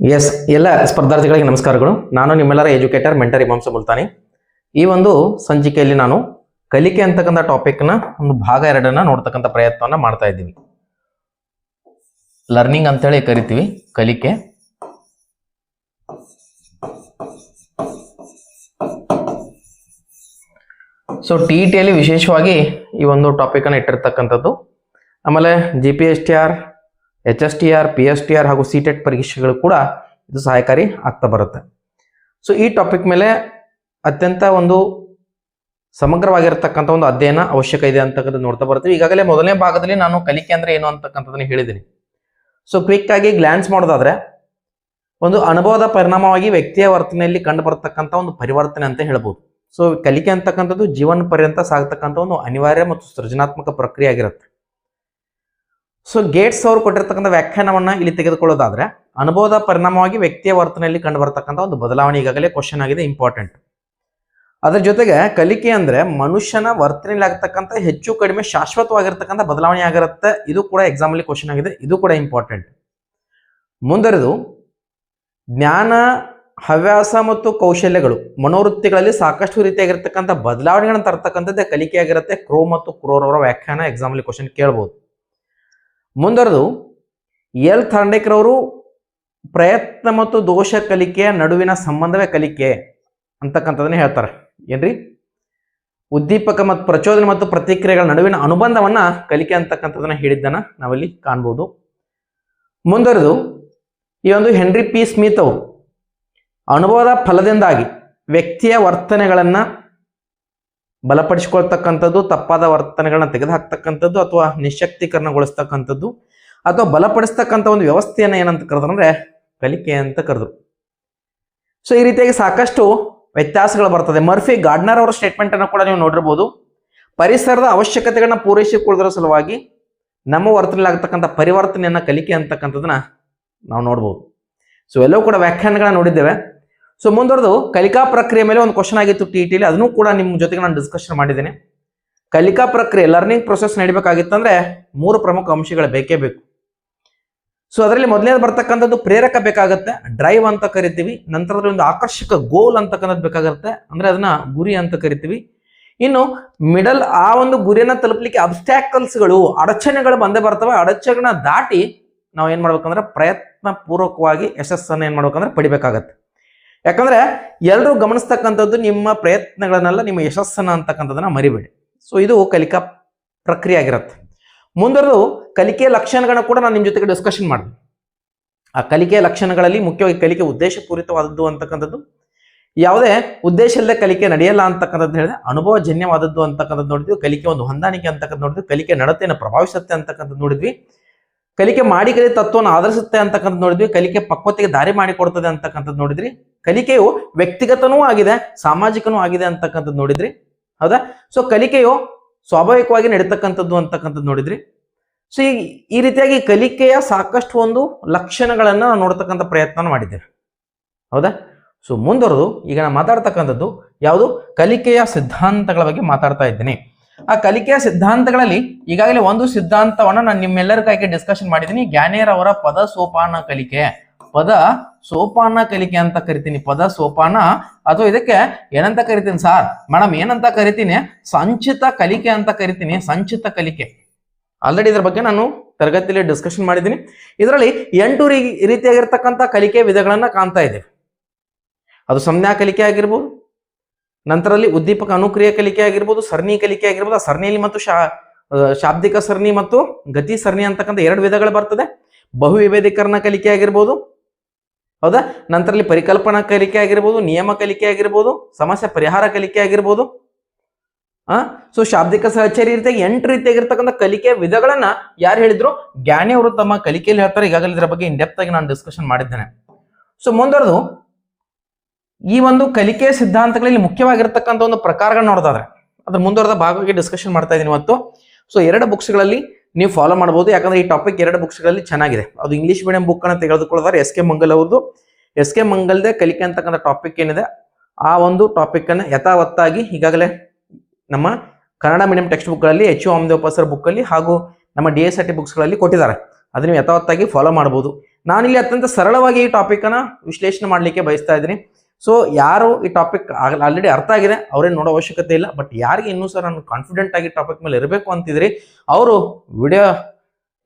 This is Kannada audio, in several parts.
ಎಸ್ ಎಲ್ಲ ಸ್ಪರ್ಧಾರ್ಥಿಗಳಿಗೆ ನಮಸ್ಕಾರಗಳು. ನಾನು ನಿಮ್ಮೆಲ್ಲರ ಎಜುಕೇಟರ್ ಮೆಂಟರ್ ಇಮಾಂಸ ಮುಲ್ತಾನಿ. ಈ ಒಂದು ಸಂಚಿಕೆಯಲ್ಲಿ ನಾನು ಕಲಿಕೆ ಅಂತಕ್ಕಂಥ ಟಾಪಿಕ್ನ ಒಂದು ಭಾಗ ಎರಡನ್ನ ನೋಡ್ತಕ್ಕಂಥ ಪ್ರಯತ್ನವನ್ನ ಮಾಡ್ತಾ ಇದ್ದೀವಿ ಲರ್ನಿಂಗ್ ಅಂತೇಳಿ ಕರಿತೀವಿ, ಕಲಿಕೆ. ಸೊ ಟಿ ಟಿಯಲ್ಲಿ ವಿಶೇಷವಾಗಿ ಈ ಒಂದು ಟಾಪಿಕನ್ನು ಇಟ್ಟಿರ್ತಕ್ಕಂಥದ್ದು. ಆಮೇಲೆ G P S T R H S T R P S T R ಹಾಗೂ ಸಿ ಟೆಟ್ ಪರೀಕ್ಷೆಗಳು ಕೂಡ ಇದು ಸಹಾಯಕಾರಿ ಆಗ್ತಾ ಬರುತ್ತೆ. ಸೊ ಈ ಟಾಪಿಕ್ ಮೇಲೆ ಅತ್ಯಂತ ಒಂದು ಸಮಗ್ರವಾಗಿರ್ತಕ್ಕಂಥ ಒಂದು ಅಧ್ಯಯನ ಅವಶ್ಯಕ ಇದೆ ಅಂತಕ್ಕಂಥ ನೋಡ್ತಾ ಬರ್ತೀವಿ ಈಗಾಗಲೇ ಮೊದಲನೇ ಭಾಗದಲ್ಲಿ ನಾನು ಕಲಿಕೆ ಅಂದ್ರೆ ಏನು ಅಂತಕ್ಕಂಥದ್ದನ್ನು ಹೇಳಿದ್ದೀನಿ. ಸೊ ಕ್ವಿಕ್ ಆಗಿ ಗ್ಲಾನ್ಸ್ ಮಾಡೋದಾದ್ರೆ, ಒಂದು ಅನುಭವದ ಪರಿಣಾಮವಾಗಿ ವ್ಯಕ್ತಿಯ ವರ್ತನೆಯಲ್ಲಿ ಕಂಡು ಒಂದು ಪರಿವರ್ತನೆ ಅಂತ ಹೇಳ್ಬೋದು. ಸೊ ಕಲಿಕೆ ಅಂತಕ್ಕಂಥದ್ದು ಜೀವನ ಪರ್ಯಂತ ಸಾಗತಕ್ಕಂಥ ಒಂದು ಅನಿವಾರ್ಯ ಮತ್ತು ಸೃಜನಾತ್ಮಕ ಪ್ರಕ್ರಿಯೆ ಆಗಿರುತ್ತೆ. ಸೊ ಗೇಟ್ಸ್ ಅವರು ಕೊಟ್ಟಿರ್ತಕ್ಕಂಥ ವ್ಯಾಖ್ಯಾನವನ್ನ ಇಲ್ಲಿ ತೆಗೆದುಕೊಳ್ಳೋದಾದ್ರೆ, ಅನುಭವದ ಪರಿಣಾಮವಾಗಿ ವ್ಯಕ್ತಿಯ ವರ್ತನೆಯಲ್ಲಿ ಕಂಡು ಬರತಕ್ಕಂಥ ಒಂದು ಬದಲಾವಣೆ ಈಗಾಗಲೇ ಕ್ವಶನ್ ಆಗಿದೆ ಇಂಪಾರ್ಟೆಂಟ್ ಅದರ ಜೊತೆಗೆ ಕಲಿಕೆ ಅಂದ್ರೆ ಮನುಷ್ಯನ ವರ್ತನೆಯಲ್ಲಿ ಆಗ್ತಕ್ಕಂಥ ಹೆಚ್ಚು ಕಡಿಮೆ ಶಾಶ್ವತವಾಗಿರ್ತಕ್ಕಂಥ ಬದಲಾವಣೆ ಆಗಿರುತ್ತೆ. ಇದು ಕೂಡ ಎಕ್ಸಾಮ್ ಅಲ್ಲಿ ಕ್ವಶನ್ ಆಗಿದೆ, ಇದು ಕೂಡ ಇಂಪಾರ್ಟೆಂಟ್ ಮುಂದರಿದು ಜ್ಞಾನ, ಹವ್ಯಾಸ ಮತ್ತು ಕೌಶಲ್ಯಗಳು. ಮನೋವೃತ್ತಿಗಳಲ್ಲಿ ಸಾಕಷ್ಟು ರೀತಿಯಾಗಿರ್ತಕ್ಕಂಥ ಬದಲಾವಣೆಗಳನ್ನು ತರ್ತಕ್ಕಂಥದ್ದೇ ಕಲಿಕೆ ಆಗಿರುತ್ತೆ. ಕ್ರೋ ಮತ್ತು ಕ್ರೋರವರ ವ್ಯಾಖ್ಯಾನ ಎಕ್ಸಾಮ್ ಅಲ್ಲಿ ಕ್ವಶನ್ ಕೇಳ್ಬೋದು. ಮುಂದರದು ಎಲ್ ಥರ್ಂಡೇಕ್ರವರು ಪ್ರಯತ್ನ ಮತ್ತು ದೋಷ ಕಲಿಕೆಯ ನಡುವಿನ ಸಂಬಂಧವೇ ಕಲಿಕೆ ಅಂತಕ್ಕಂಥದ್ದನ್ನು ಹೇಳ್ತಾರೆ. ಏನ್ರಿ? ಉದ್ದೀಪಕ ಮತ್ತು ಪ್ರಚೋದನೆ ಮತ್ತು ಪ್ರತಿಕ್ರಿಯೆಗಳ ನಡುವಿನ ಅನುಬಂಧವನ್ನ ಕಲಿಕೆ ಅಂತಕ್ಕಂಥದ್ದನ್ನ ಹೇಳಿದ್ದನ್ನು ನಾವಿಲ್ಲಿ ಕಾಣ್ಬೋದು. ಮುಂದುವರೆದು, ಈ ಒಂದು ಹೆನ್ರಿ ಪಿ ಸ್ಮಿತ್ ಅವರು ಅನುಭವದ ಫಲದಿಂದಾಗಿ ವ್ಯಕ್ತಿಯ ವರ್ತನೆಗಳನ್ನ ಬಲಪಡಿಸಿಕೊಳ್ತಕ್ಕಂಥದ್ದು, ತಪ್ಪಾದ ವರ್ತನೆಗಳನ್ನ ತೆಗೆದುಹಾಕ್ತಕ್ಕಂಥದ್ದು ಅಥವಾ ನಿಶಕ್ತೀಕರಣಗೊಳಿಸ್ತಕ್ಕಂಥದ್ದು ಅಥವಾ ಬಲಪಡಿಸ್ತಕ್ಕಂಥ ಒಂದು ವ್ಯವಸ್ಥೆಯನ್ನ ಏನಂತ ಕರೆದ್ರಂದ್ರೆ ಕಲಿಕೆ ಅಂತ ಕರೆದ್ರು. ಸೊ ಈ ರೀತಿಯಾಗಿ ಸಾಕಷ್ಟು ವ್ಯತ್ಯಾಸಗಳು ಬರ್ತದೆ. ಮರ್ಫಿ ಗಾರ್ಡ್ನರ್ ಅವರ ಸ್ಟೇಟ್ಮೆಂಟ್ ಅನ್ನು ಕೂಡ ನೀವು ನೋಡಿರ್ಬೋದು. ಪರಿಸರದ ಅವಶ್ಯಕತೆಗಳನ್ನ ಪೂರೈಸಿಕೊಳ್ಳೋದ್ರ ಸಲುವಾಗಿ ನಮ್ಮ ವರ್ತನೆ ಆಗ್ತಕ್ಕಂಥ ಪರಿವರ್ತನೆಯನ್ನ ಕಲಿಕೆ ಅಂತಕ್ಕಂಥದನ್ನ ನಾವು ನೋಡ್ಬೋದು. ಸೊ ಎಲ್ಲವೂ ಕೂಡ ವ್ಯಾಖ್ಯಾನಗಳನ್ನ ನೋಡಿದ್ದೇವೆ. ಸೊ ಮುಂದುವರೆದು, ಕಲಿಕಾ ಪ್ರಕ್ರಿಯೆ ಮೇಲೆ ಒಂದು ಕ್ವಶನ್ ಆಗಿತ್ತು ಟಿ ಟಿಲಿ ಅದನ್ನು ಕೂಡ ನಿಮ್ಮ ಜೊತೆಗೆ ನಾನು ಡಿಸ್ಕಷನ್ ಮಾಡಿದ್ದೇನೆ. ಕಲಿಕಾ ಪ್ರಕ್ರಿಯೆ ಲರ್ನಿಂಗ್ ಪ್ರೊಸೆಸ್ ನಡಿಬೇಕಾಗಿತ್ತಂದ್ರೆ ಮೂರು ಪ್ರಮುಖ ಅಂಶಗಳು ಬೇಕೇ ಬೇಕು. ಸೊ ಅದರಲ್ಲಿ ಮೊದಲನೇದು ಬರ್ತಕ್ಕಂಥದ್ದು ಪ್ರೇರಕ ಬೇಕಾಗುತ್ತೆ ಡ್ರೈವ್ ಅಂತ ಕರಿತೀವಿ. ನಂತರದಲ್ಲಿ ಒಂದು ಆಕರ್ಷಕ ಗೋಲ್ ಅಂತಕ್ಕಂಥದ್ದು ಬೇಕಾಗುತ್ತೆ. ಅಂದ್ರೆ ಅದನ್ನ ಗುರಿ ಅಂತ ಕರಿತೀವಿ. ಇನ್ನು ಮಿಡಲ್ ಆ ಒಂದು ಗುರಿಯನ್ನ ತಲುಪಲಿಕ್ಕೆ ಅಬ್ಸ್ಟ್ಯಾಕಲ್ಸ್ಗಳು ಅಡಚಣೆಗಳು ಬಂದೇ ಬರ್ತವೆ. ಅಡಚಣೆಗಳನ್ನ ದಾಟಿ ನಾವು ಏನ್ ಮಾಡ್ಬೇಕಂದ್ರೆ ಪ್ರಯತ್ನ ಪೂರ್ವಕವಾಗಿ ಯಶಸ್ಸನ್ನು ಏನ್ ಮಾಡ್ಬೇಕಂದ್ರೆ ಪಡಿಬೇಕಾಗತ್ತೆ. ಯಾಕಂದ್ರೆ ಎಲ್ಲರೂ ಗಮನಿಸ್ತಕ್ಕಂಥದ್ದು ನಿಮ್ಮ ಪ್ರಯತ್ನಗಳನ್ನೆಲ್ಲ ನಿಮ್ಮ ಯಶಸ್ಸನ್ನ ಅಂತಕ್ಕಂಥದ್ದನ್ನ ಮರಿಬೇಡಿ. ಸೊ ಇದು ಕಲಿಕಾ ಪ್ರಕ್ರಿಯೆ ಆಗಿರುತ್ತೆ. ಮುಂದರದು ಕಲಿಕೆಯ ಲಕ್ಷಣಗಳನ್ನ ಕೂಡ ನಾನು ನಿಮ್ಮ ಜೊತೆಗೆ ಡಿಸ್ಕಷನ್ ಮಾಡಿದೆ. ಆ ಕಲಿಕೆಯ ಲಕ್ಷಣಗಳಲ್ಲಿ ಮುಖ್ಯವಾಗಿ ಕಲಿಕೆ ಉದ್ದೇಶಪೂರಿತವಾದದ್ದು ಅಂತಕ್ಕಂಥದ್ದು, ಯಾವುದೇ ಉದ್ದೇಶ ಇಲ್ಲದೆ ಕಲಿಕೆ ನಡೆಯಲ್ಲ ಅಂತಕ್ಕಂಥದ್ದು ಹೇಳಿದ್ರೆ ಅನುಭವ ಜನ್ಯವಾದದ್ದು ಅಂತಕ್ಕಂಥದ್ದು ನೋಡಿದ್ವಿ, ಕಲಿಕೆ ಒಂದು ಹೊಂದಾಣಿಕೆ ಅಂತಕ್ಕಂಥ ನೋಡಿದ್ವಿ, ಕಲಿಕೆ ನಡತೆಯನ್ನು ಪ್ರಭಾವಿಸುತ್ತೆ ಅಂತಕ್ಕಂಥದ್ದು ನೋಡಿದ್ವಿ, ಕಲಿಕೆ ಮಾಡಿ ಕಲಿ ತತ್ವವನ್ನು ಆಧರಿಸುತ್ತೆ ಅಂತಕ್ಕಂಥದ್ದು ನೋಡಿದ್ವಿ, ಕಲಿಕೆ ಪಕ್ವತೆಗೆ ದಾರಿ ಮಾಡಿಕೊಡ್ತದೆ ಅಂತಕ್ಕಂಥದ್ದು ನೋಡಿದ್ರಿ ಕಲಿಕೆಯು ವ್ಯಕ್ತಿಗತನೂ ಆಗಿದೆ, ಸಾಮಾಜಿಕನೂ ಆಗಿದೆ ಅಂತಕ್ಕಂಥದ್ದು ನೋಡಿದ್ರಿ? ಹೌದಾ? ಸೊ ಕಲಿಕೆಯು ಸ್ವಾಭಾವಿಕವಾಗಿ ನಡೀತಕ್ಕಂಥದ್ದು ಅಂತಕ್ಕಂಥದ್ದು ನೋಡಿದ್ರಿ? ಸೊ ಈ ಈ ರೀತಿಯಾಗಿ ಕಲಿಕೆಯ ಸಾಕಷ್ಟು ಒಂದು ಲಕ್ಷಣಗಳನ್ನ ನಾವು ನೋಡ್ತಕ್ಕಂಥ ಪ್ರಯತ್ನ ಮಾಡಿದ್ದೇವೆ. ಹೌದಾ? ಸೊ ಮುಂದುವರೆದು ಈಗ ನಾನು ಮಾತಾಡ್ತಕ್ಕಂಥದ್ದು ಯಾವುದು? ಕಲಿಕೆಯ ಸಿದ್ಧಾಂತಗಳ ಬಗ್ಗೆ ಮಾತಾಡ್ತಾ ಇದ್ದೀನಿ. ಆ ಕಲಿಕೆಯ ಸಿದ್ಧಾಂತಗಳಲ್ಲಿ ಈಗಾಗಲೇ ಒಂದು ಸಿದ್ಧಾಂತವನ್ನ ನಾನು ನಿಮ್ಮೆಲ್ಲರಿಗಾಗಿ ಡಿಸ್ಕಷನ್ ಮಾಡಿದ್ದೀನಿ. ಗ್ಯಾನೇರ್ ಅವರ ಪದ ಸೋಪಾನ ಕಲಿಕೆ. ಪದ ಸೋಪಾನ ಕಲಿಕೆ ಅಂತ ಕರಿತೀನಿ, ಪದ ಸೋಪಾನ. ಅಥವಾ ಇದಕ್ಕೆ ಏನಂತ ಕರಿತೀನಿ ಸಾರ್ ಮೇಡಮ್ ಏನಂತ ಕರಿತೀನಿ? ಸಂಚಿತ ಕಲಿಕೆ ಅಂತ ಕರಿತೀನಿ, ಸಂಚಿತ ಕಲಿಕೆ. ಆಲ್ರೆಡಿ ಇದ್ರ ಬಗ್ಗೆ ನಾನು ತರಗತಿಯಲ್ಲಿ ಡಿಸ್ಕಷನ್ ಮಾಡಿದ್ದೀನಿ. ಇದರಲ್ಲಿ ಎಂಟು ರೀ- ರೀತಿಯಾಗಿರ್ತಕ್ಕಂಥ ಕಲಿಕೆ ವಿಧಗಳನ್ನ ಕಾಣ್ತಾ ಇದ್ದೇವೆ. ಅದು ಸಂಜ್ಞಾ ಕಲಿಕೆ ಆಗಿರ್ಬೋದು ನಂತರದಲ್ಲಿ ಉದ್ದೀಪಕ ಅನುಕ್ರಿಯ ಕಲಿಕೆ ಆಗಿರ್ಬೋದು, ಸರಣಿ ಕಲಿಕೆ ಆಗಿರ್ಬೋದು, ಆ ಸರಣಿಯಲ್ಲಿ ಮತ್ತು ಶಾ ಶಾಬ್ದಿಕ ಸರಣಿ ಮತ್ತು ಗತಿ ಸರಣಿ ಅಂತಕ್ಕಂಥ ಎರಡು ವಿಧಗಳು ಬರ್ತದೆ. ಬಹು ವಿಭೇದೀಕರಣ ಕಲಿಕೆ ಆಗಿರ್ಬೋದು ಹೌದಾ? ನಂತರಲ್ಲಿ ಪರಿಕಲ್ಪನಾ ಕಲಿಕೆ ಆಗಿರ್ಬೋದು, ನಿಯಮ ಕಲಿಕೆ ಆಗಿರ್ಬೋದು, ಸಮಸ್ಯೆ ಪರಿಹಾರ ಕಲಿಕೆ ಆಗಿರ್ಬೋದು. ಆ? ಸೊ ಶಾಬ್ದಿಕ ಸಹಚರಿ ರೀತಿಯಾಗಿ ಎಂಟು ರೀತಿಯಾಗಿರ್ತಕ್ಕಂಥ ಕಲಿಕೆಯ ವಿಧಗಳನ್ನ ಯಾರು ಹೇಳಿದ್ರು? ಜ್ಞಾನಿ ಅವರು ತಮ್ಮ ಕಲಿಕೆಯಲ್ಲಿ ಹೇಳ್ತಾರೆ. ಈಗಾಗಲೇ ಇದರ ಬಗ್ಗೆ ಇನ್ ಡೆಪ್ತ್ ಆಗಿ ನಾನು ಡಿಸ್ಕಷನ್ ಮಾಡಿದ್ದೇನೆ. ಸೊ ಮುಂದರದು, ಈ ಒಂದು ಕಲಿಕೆಯ ಸಿದ್ಧಾಂತಗಳಲ್ಲಿ ಮುಖ್ಯವಾಗಿರ್ತಕ್ಕಂಥ ಒಂದು ಪ್ರಕಾರಗಳನ್ನ ನೋಡೋದಾದ್ರೆ, ಅದ್ರ ಮುಂದುವರೆದ ಭಾಗವಾಗಿ ಡಿಸ್ಕಷನ್ ಮಾಡ್ತಾ ಇದ್ದೀನಿ ಇವತ್ತು. ಸೊ ಎರಡು ಬುಕ್ಸ್ಗಳಲ್ಲಿ ನೀವು ಫಾಲೋ ಮಾಡಬಹುದು ಯಾಕಂದ್ರೆ ಈ ಟಾಪಿಕ್ ಎರಡು ಬುಕ್ಸ್ಗಳಲ್ಲಿ ಚೆನ್ನಾಗಿದೆ. ಅದು ಇಂಗ್ಲಿಷ್ ಮೀಡಿಯಂ ಬುಕ್ ಅನ್ನು ತೆಗೆದುಕೊಳ್ಳೋದಾರೆ ಎಸ್ ಕೆ ಮಂಗಲ್ ಅವ್ರದ್ದು. ಎಸ್ ಕೆ ಮಂಗಲ್ದೆ ಕಲಿಕೆ ಅಂತಕ್ಕಂಥ ಟಾಪಿಕ್ ಏನಿದೆ? ಆ ಒಂದು ಟಾಪಿಕ್ ಅನ್ನ ಯಥಾವತ್ತಾಗಿ ಈಗಾಗಲೇ ನಮ್ಮ ಕನ್ನಡ ಮೀಡಿಯಂ ಟೆಕ್ಸ್ಟ್ ಬುಕ್ಗಳಲ್ಲಿ ಎಚ್ ಯು ಅಮ್ದೇವ್ ಸರ್ ಬುಕ್ಕಲ್ಲಿ ಹಾಗೂ ನಮ್ಮ ಡಿ ಎಸ್ ಆರ್ ಟಿ ಬುಕ್ಸ್ಗಳಲ್ಲಿ ಕೊಟ್ಟಿದ್ದಾರೆ. ಅದನ್ನು ಯಥಾವತ್ತಾಗಿ ಫಾಲೋ ಮಾಡ್ಬೋದು. ನಾನಿಲ್ಲಿ ಅತ್ಯಂತ ಸರಳವಾಗಿ ಈ ಟಾಪಿಕನ್ನು ವಿಶ್ಲೇಷಣೆ ಮಾಡಲಿಕ್ಕೆ ಬಯಸ್ತಾ ಇದ್ದೀನಿ. ಸೊ ಯಾರು ಈ ಟಾಪಿಕ್ ಆಲ್ರೆಡಿ ಅರ್ಥ ಆಗಿದೆ, ಅವ್ರೇನು ನೋಡೋ ಅವಶ್ಯಕತೆ ಇಲ್ಲ ಬಟ್ ಯಾರಿಗೆ ಇನ್ನೂ ಸರ್ ನಾನು ಕಾನ್ಫಿಡೆಂಟ್ ಆಗಿ ಟಾಪಿಕ್ ಮೇಲೆ ಇರಬೇಕು ಅಂತಿದ್ರಿ, ಅವರು ವಿಡಿಯೋ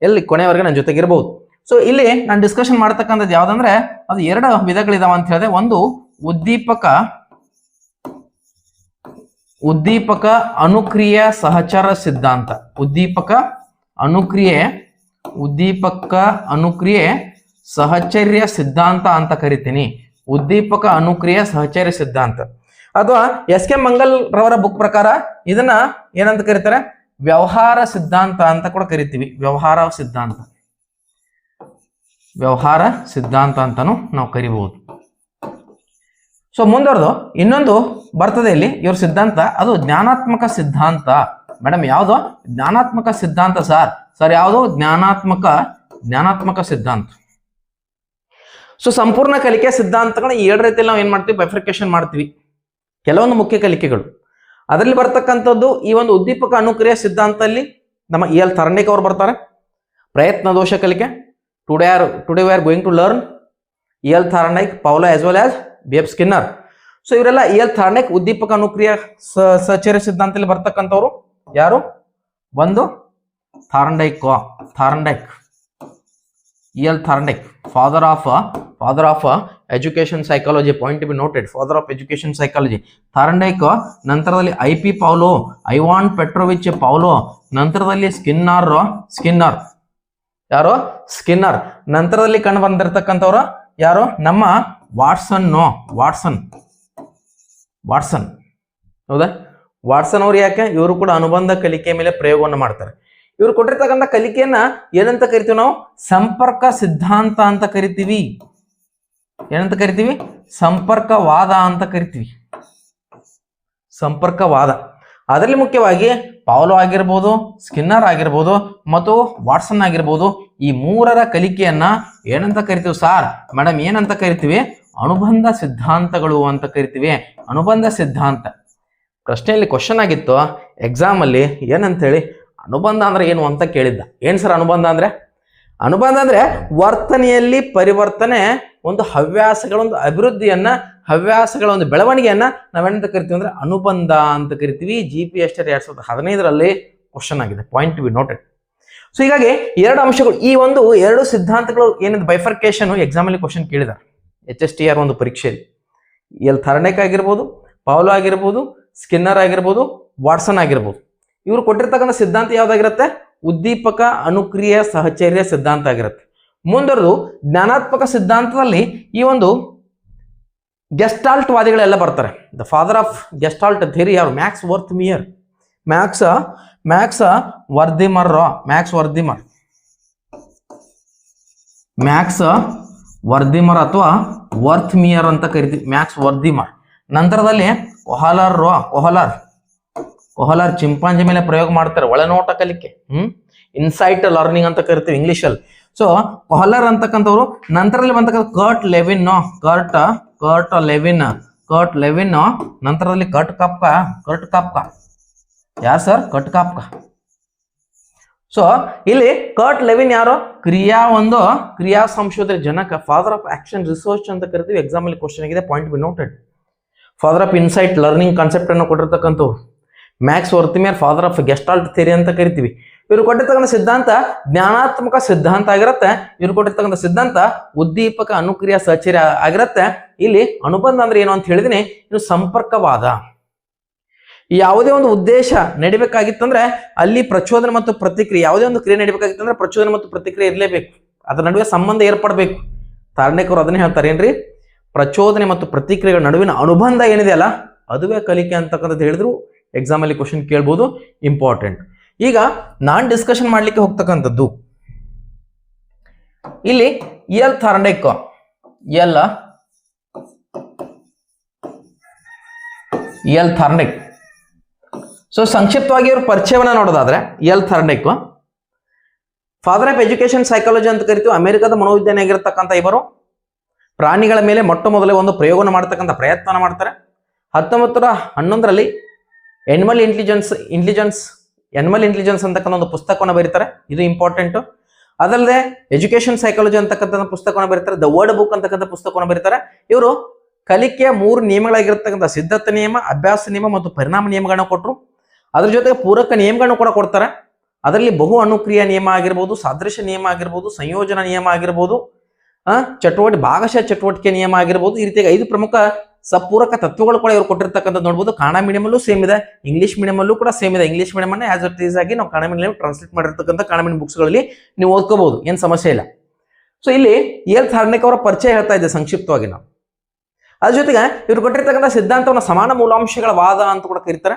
ಎಲ್ಲಿ ಕೊನೆವರೆಗೆ ನನ್ನ ಜೊತೆಗಿರ್ಬೋದು ಸೊ ಇಲ್ಲಿ ನಾನು ಡಿಸ್ಕಷನ್ ಮಾಡ್ತಕ್ಕಂಥದ್ದು ಯಾವ್ದಂದ್ರೆ, ಅದು ಎರಡು ವಿಧಗಳಿದಾವ ಅಂತ ಹೇಳಿದೆ. ಒಂದು ಉದ್ದೀಪಕ ಉದ್ದೀಪಕ ಅನುಕ್ರಿಯ ಸಹಚರ ಸಿದ್ಧಾಂತ. ಉದ್ದೀಪಕ ಅನುಕ್ರಿಯೆ ಉದ್ದೀಪಕ ಅನುಕ್ರಿಯೆ ಸಹಚರ್ಯ ಸಿದ್ಧಾಂತ ಅಂತ ಕರಿತೀನಿ. ಉದ್ದೀಪಕ ಅನುಕ್ರಿಯೆ ಸಹಚರ್ಯ ಸಿದ್ಧಾಂತ. ಅಥವಾ ಎಸ್ ಕೆ ಮಂಗಲ್ ರವರ ಬುಕ್ ಪ್ರಕಾರ ಇದನ್ನ ಏನಂತ ಕರೀತಾರೆ? ವ್ಯವಹಾರ ಸಿದ್ಧಾಂತ ಅಂತ ಕೂಡ ಕರಿತೀವಿ. ವ್ಯವಹಾರ ಸಿದ್ಧಾಂತ. ವ್ಯವಹಾರ ಸಿದ್ಧಾಂತ ಅಂತಾನು ನಾವು ಕರಿಬಹುದು. ಸೊ ಮುಂದುವರೆದು, ಇನ್ನೊಂದು ಬರ್ತದೆ ಇಲ್ಲಿ, ಇವ್ರ ಸಿದ್ಧಾಂತ. ಅದು ಜ್ಞಾನಾತ್ಮಕ ಸಿದ್ಧಾಂತ. ಮೇಡಮ್, ಯಾವುದು? ಜ್ಞಾನಾತ್ಮಕ ಸಿದ್ಧಾಂತ, ಸರ್. ಸರ್, ಯಾವುದು? ಜ್ಞಾನಾತ್ಮಕ ಜ್ಞಾನಾತ್ಮಕ ಸಿದ್ಧಾಂತ. ಸೊ ಸಂಪೂರ್ಣ ಕಲಿಕೆ ಸಿದ್ಧಾಂತಗಳು ಎರಡು ರೀತಿಯಲ್ಲಿ ನಾವು ಏನ್ ಮಾಡ್ತೀವಿ? ಬೈಫ್ರಿಕೇಶನ್ ಮಾಡ್ತೀವಿ. ಕೆಲವೊಂದು ಮುಖ್ಯ ಕಲಿಕೆಗಳು. ಅದರಲ್ಲಿ ಬರ್ತಕ್ಕಂಥದ್ದು ಈ ಒಂದು ಉದ್ದೀಪಕ ಅನುಕ್ರಿಯೆ ಸಿದ್ಧಾಂತದಲ್ಲಿ ನಮ್ಮ ಇ ಎಲ್ ಥರ್ನಿಕ್ ಅವರು ಬರ್ತಾರೆ. ಪ್ರಯತ್ನ ದೋಷ ಕಲಿಕೆ. Today are today we are going to learn E L Thorndike Pavlov as well as B F Skinner so ಇವರೆಲ್ಲ ಇ ಎಲ್ ಥಾರ್ನೈಕ್ ಉದ್ದೀಪಕ ಅನುಕ್ರಿಯ ಸ ಸಚರ್ಯ ಸಿದ್ಧಾಂತದಲ್ಲಿ ಬರ್ತಕ್ಕಂಥವ್ರು ಯಾರು? ಒಂದು Thorndike Thorndike E L Thorndike father of father of education psychology point be noted father of education psychology Thorndike ನಂತರದಲ್ಲಿ I P Pavlov Ivan Petrovich Pavlov ನಂತರದಲ್ಲಿ ಸ್ಕಿನ್ನರ್ ಸ್ಕಿನ್ನರ್ ಯಾರು? ಸ್ಕಿನ್ನರ್ ನಂತರದಲ್ಲಿ ಕಂಡು ಬಂದಿರತಕ್ಕಂಥವ್ರು ಯಾರು? ನಮ್ಮ ವಾಟ್ಸನ್ ನೋ ವಾಟ್ಸನ್ ವಾಟ್ಸನ್ ಹೌದಾ? ವಾಟ್ಸನ್ ಅವ್ರು ಯಾಕೆ? ಇವರು ಕೂಡ ಅನುಬಂಧ ಕಲಿಕೆ ಮೇಲೆ ಪ್ರಯೋಗವನ್ನು ಮಾಡ್ತಾರೆ. ಇವರು ಕೊಟ್ಟಿರ್ತಕ್ಕಂಥ ಕಲಿಕೆಯನ್ನ ಏನಂತ ಕರಿತೀವಿ ನಾವು? ಸಂಪರ್ಕ ಸಿದ್ಧಾಂತ ಅಂತ ಕರಿತೀವಿ. ಏನಂತ ಕರಿತೀವಿ? ಸಂಪರ್ಕವಾದ ಅಂತ ಕರಿತೀವಿ. ಸಂಪರ್ಕವಾದ. ಅದರಲ್ಲಿ ಮುಖ್ಯವಾಗಿ ಪಾವಲೋ ಆಗಿರ್ಬೋದು ಸ್ಕಿನ್ನರ್ ಆಗಿರ್ಬೋದು, ಮತ್ತು ವಾಟ್ಸನ್ ಆಗಿರ್ಬೋದು ಈ ಮೂರರ ಕಲಿಕೆಯನ್ನ ಏನಂತ ಕರಿತೀವಿ ಸಾರ್? ಮೇಡಮ್ ಏನಂತ ಕರಿತೀವಿ? ಅನುಬಂಧ ಸಿದ್ಧಾಂತಗಳು ಅಂತ ಕರಿತೀವಿ. ಅನುಬಂಧ ಸಿದ್ಧಾಂತ. ಪ್ರಶ್ನೆಯಲ್ಲಿ ಕ್ವಶನ್ ಆಗಿತ್ತು. ಎಕ್ಸಾಮಲ್ಲಿ ಏನಂತ ಹೇಳಿ? ಅನುಬಂಧ ಅಂದ್ರೆ ಏನು ಅಂತ ಕೇಳಿದ್ದ. ಏನ್ ಸರ್ ಅನುಬಂಧ ಅಂದ್ರೆ? ಅನುಬಂಧ ಅಂದ್ರೆ ವರ್ತನೆಯಲ್ಲಿ ಪರಿವರ್ತನೆ, ಒಂದು ಹವ್ಯಾಸಗಳ ಒಂದು ಅಭಿವೃದ್ಧಿಯನ್ನ ಹವ್ಯಾಸಗಳ ಒಂದು ಬೆಳವಣಿಗೆಯನ್ನ ನಾವೇನಂತ ಕರಿತೀವಿ ಅಂದ್ರೆ ಅನುಬಂಧ ಅಂತ ಕರಿತೀವಿ. ಜಿ ಪಿ ಎಸ್ ಎರಡ್ ಸಾವಿರದ ಹದಿನೈದರಲ್ಲಿ ಕ್ವಶನ್ ಆಗಿದೆ ಪಾಯಿಂಟ್ ಬಿ ನೋಟೆಡ್ ಸೊ ಹೀಗಾಗಿ ಎರಡು ಅಂಶಗಳು, ಈ ಒಂದು ಎರಡು ಸಿದ್ಧಾಂತಗಳು ಏನಿದೆ ಬೈಫರ್ಕೇಶನ್ ಎಕ್ಸಾಮ್ ಅಲ್ಲಿ ಕ್ವಶನ್ ಕೇಳಿದ್ದಾರೆ ಎಚ್ ಎಸ್ ಟಿ ಆರ್ ಒಂದು ಪರೀಕ್ಷೆಯಲ್ಲಿ. ಎಲ್ ಥರ್ನೆಕ್ ಆಗಿರ್ಬೋದು, ಪಾವ್ಲೋ ಆಗಿರ್ಬೋದು, ಸ್ಕಿನ್ನರ್ ಆಗಿರ್ಬೋದು, ವಾಟ್ಸನ್ ಆಗಿರ್ಬೋದು. ಇವರು ಕೊಟ್ಟಿರ್ತಕ್ಕಂಥ ಸಿದ್ಧಾಂತ ಯಾವ್ದಾಗಿರುತ್ತೆ? ಉದ್ದೀಪಕ ಅನುಕ್ರಿಯ ಸಹಚರ್ಯ ಸಿದ್ಧಾಂತ ಆಗಿರುತ್ತೆ. ಮುಂದರದು ಜ್ಞಾನಾತ್ಮಕ ಸಿದ್ಧಾಂತದಲ್ಲಿ ಈ ಒಂದು ಗೆಸ್ಟಾಲ್ಟ್ ವಾದಿಗಳೆಲ್ಲ ಬರ್ತಾರೆ. The father of gestalt theory ಯಾರು Max Wertheimer Max Max Wertheimer ರಾ ಮ್ಯಾಕ್ಸ್ ವರ್ಧಿಮರ್ ಮ್ಯಾಕ್ಸ್ ವರ್ಧಿಮರ್ ಅಥವಾ ವರ್ತ್ ಮಿಯರ್ ಅಂತ ಕರಿತೀವಿ. ಮ್ಯಾಕ್ಸ್ ವರ್ಧಿಮರ್ ನಂತರದಲ್ಲಿ ಕೊಹಲರ್ ರಾ ಕೊಹಲರ್. ಕೊಹಲರ್ ಚಿಂಪಾಂಜಿ ಮೇಲೆ ಪ್ರಯೋಗ ಮಾಡ್ತಾರೆ. ಒಳನೋಟ ಕಲಿಕೆ, ಹ್ಮ್? ಇನ್ಸೈಟ್ ಲರ್ನಿಂಗ್ ಅಂತ ಕರಿತೀವಿ ಇಂಗ್ಲಿಷಲ್ಲಿ ಸೊ ಕೊಹಲರ್ ಅಂತಕ್ಕಂಥವ್ರು ನಂತರದಲ್ಲಿ ಬಂತಕ್ಕಂಥ Kurt Lewin Kurt Kurt Lewin Kurt Lewin ನಂತರದಲ್ಲಿ ಕಟ್ ಕಾಪ್ಕ ಕರ್ಟ್ ಕಾಪ್ಕ ಯಾರು ಸರ್ ಕಟ್ ಕಾಪ್ಕ ಸೊ ಇಲ್ಲಿ ಕರ್ಟ್ ಲೆವಿನ್ ಯಾರು? ಕ್ರಿಯಾ ಒಂದು, ಕ್ರಿಯಾ ಸಂಶೋಧನೆ ಜನಕ ಫಾದರ್ ಆಫ್ ಆಕ್ಷನ್ ರಿಸರ್ಚ್ ಅಂತ ಕರಿತೀವಿ. ಎಕ್ಸಾಮ್ ಅಲ್ಲಿ ಕ್ವಶನ್ ಆಗಿದೆ point be noted father of insight learning concept ಅನ್ನು ಕೊಟ್ಟಿರ್ತಕ್ಕಂಥವು Max Wertheimer father of Gestalt theory ಅಂತ ಕರಿತೀವಿ. ಇವರು ಕೊಟ್ಟಿರ್ತಕ್ಕಂಥ ಸಿದ್ಧಾಂತ ಜ್ಞಾನಾತ್ಮಕ ಸಿದ್ಧಾಂತ ಆಗಿರುತ್ತೆ. ಇವರು ಕೊಟ್ಟಿರ್ತಕ್ಕಂಥ ಸಿದ್ಧಾಂತ ಉದ್ದೀಪಕ ಅನುಕ್ರಿಯಾ ಸಹಚರ್ಯ ಆಗಿರುತ್ತೆ. ಇಲ್ಲಿ ಅನುಬಂಧ ಅಂದ್ರೆ ಏನು ಅಂತ ಹೇಳಿದಿನಿ. ಇದು ಸಂಪರ್ಕವಾದ. ಯಾವುದೇ ಒಂದು ಉದ್ದೇಶ ನಡಿಬೇಕಾಗಿತ್ತಂದ್ರೆ ಅಲ್ಲಿ ಪ್ರಚೋದನೆ ಮತ್ತು ಪ್ರತಿಕ್ರಿಯೆ, ಯಾವುದೇ ಒಂದು ಕ್ರಿಯೆ ನಡಿಬೇಕಾಗಿತ್ತಂದ್ರೆ ಪ್ರಚೋದನೆ ಮತ್ತು ಪ್ರತಿಕ್ರಿಯೆ ಇರಲೇಬೇಕು. ಅದರ ನಡುವೆ ಸಂಬಂಧ ಏರ್ಪಡಬೇಕು. ತಾರಣಿಕರು ಅದನ್ನೇ ಹೇಳ್ತಾರೆ ಏನ್ರಿ? ಪ್ರಚೋದನೆ ಮತ್ತು ಪ್ರತಿಕ್ರಿಯೆಗಳ ನಡುವಿನ ಅನುಬಂಧ ಏನಿದೆ ಅಲ್ಲ? ಅದುವೇ ಕಲಿಕೆ ಅಂತಕ್ಕಂಥದ್ದು ಹೇಳಿದ್ರು. ಎಕ್ಸಾಮ್ ಅಲ್ಲಿ ಕ್ವಶನ್ ಕೇಳ್ಬೋದು ಇಂಪಾರ್ಟೆಂಟ್ ಈಗ ನಾನ್ ಡಿಸ್ಕಷನ್ ಮಾಡ್ಲಿಕ್ಕೆ ಹೋಗ್ತಕ್ಕಂಥದ್ದು. ಇಲ್ಲಿ L Thorndike L L Thorndike so ಸಂಕ್ಷಿಪ್ತವಾಗಿ ಇವರ ಪರಿಚಯವನ್ನ ನೋಡೋದಾದ್ರೆ L Thorndike father of education psychology ಅಂತ ಕರಿತೀವಿ. ಅಮೆರಿಕದ ಮನೋವಿಜ್ಞಾನಿ ಆಗಿರತಕ್ಕಂಥ ಇವರು. ಪ್ರಾಣಿಗಳ ಮೇಲೆ ಮೊಟ್ಟ ಮೊದಲೇ ಒಂದು ಪ್ರಯೋಗನ ಮಾಡ್ತಕ್ಕಂಥ ಪ್ರಯತ್ನ ಮಾಡ್ತಾರೆ. ಹತ್ತೊಂಬತ್ತರ ಹನ್ನೊಂದರಲ್ಲಿ animal intelligence intelligence animal intelligence ಅಂತಕ್ಕಂಥ ಒಂದು ಪುಸ್ತಕವನ್ನು ಬರೀತಾರೆ. ಇದು ಇಂಪಾರ್ಟೆಂಟ್ ಅದಲ್ಲದೆ ಎಜುಕೇಶನ್ ಸೈಕಾಲಜಿ ಅಂತಕ್ಕಂಥ ಪುಸ್ತಕವನ್ನು ಬರೀತಾರೆ. ದ ವರ್ಡ್ ಬುಕ್ ಅಂತಕ್ಕಂಥ ಪುಸ್ತಕವನ್ನು ಬರೀತಾರೆ. ಇವರು ಕಲಿಕೆಯ ಮೂರು ನಿಯಮಗಳಾಗಿರ್ತಕ್ಕಂಥ ಸಿದ್ಧತ ನಿಯಮ, ಅಭ್ಯಾಸ ನಿಯಮ ಮತ್ತು ಪರಿಣಾಮ ನಿಯಮಗಳನ್ನ ಕೊಟ್ಟರು ಅದ್ರ ಜೊತೆಗೆ ಪೂರಕ ನಿಯಮಗಳನ್ನು ಕೂಡ ಕೊಡ್ತಾರೆ. ಅದರಲ್ಲಿ ಬಹು ಅನುಕ್ರಿಯ ನಿಯಮ ಆಗಿರ್ಬೋದು, ಸಾದೃಶ್ಯ ನಿಯಮ ಆಗಿರ್ಬೋದು, ಸಂಯೋಜನಾ ನಿಯಮ ಆಗಿರ್ಬೋದು ಚಟುವಟಿಕೆ, ಭಾಗಶಃ ಚಟುವಟಿಕೆ ನಿಯಮ ಆಗಿರ್ಬೋದು. ಈ ರೀತಿಯಾಗಿ ಐದು ಪ್ರಮುಖ ಸಪೂರಕ ತತ್ವಗಳು ಕೂಡ ಇವರು ಕೊಟ್ಟಿರ್ತಕ್ಕಂಥ ನೋಡ್ಬೋದು. ಕನ್ನಡ ಮೀಡಿಯಮಲ್ಲೂ ಸೇಮ್ ಇದೆ. ಇಂಗ್ಲಿಷ್ ಮೀಡಿಯಮಲ್ಲೂ ಕೂಡ ಸೇಮ್ ಇದೆ. English medium as it is ಆಗಿ ನಾವು ಕನ್ನಡ ಮೀಡಿಯಂ ಟ್ರಾನ್ಸ್ಲೇಟ್ ಮಾಡಿರ್ತಕ್ಕಂಥ ಕನ್ನಡ ಮೀಡಿಯಂ ಬುಕ್ಸ್ಗಳಲ್ಲಿ ನೀವು ಓದ್ಕೋಬಹುದು. ಏನು ಸಮಸ್ಯೆ ಇಲ್ಲ. ಸೊ ಇಲ್ಲಿ ಎಲ್ ಥಾರ್ನಿಕ್ ಅವರ ಪರಿಚಯ ಹೇಳ್ತಾ ಇದ್ದೆ ಸಂಕ್ಷಿಪ್ತವಾಗಿ ನಾವು. ಅದ್ರ ಜೊತೆಗೆ ಇವ್ರು ಕೊಟ್ಟಿರ್ತಕ್ಕಂಥ ಸಿದ್ಧಾಂತವನ್ನು ಸಮಾನ ಮೂಲಾಂಶಗಳ ವಾದ ಅಂತ ಕೂಡ ಕರೀತಾರೆ.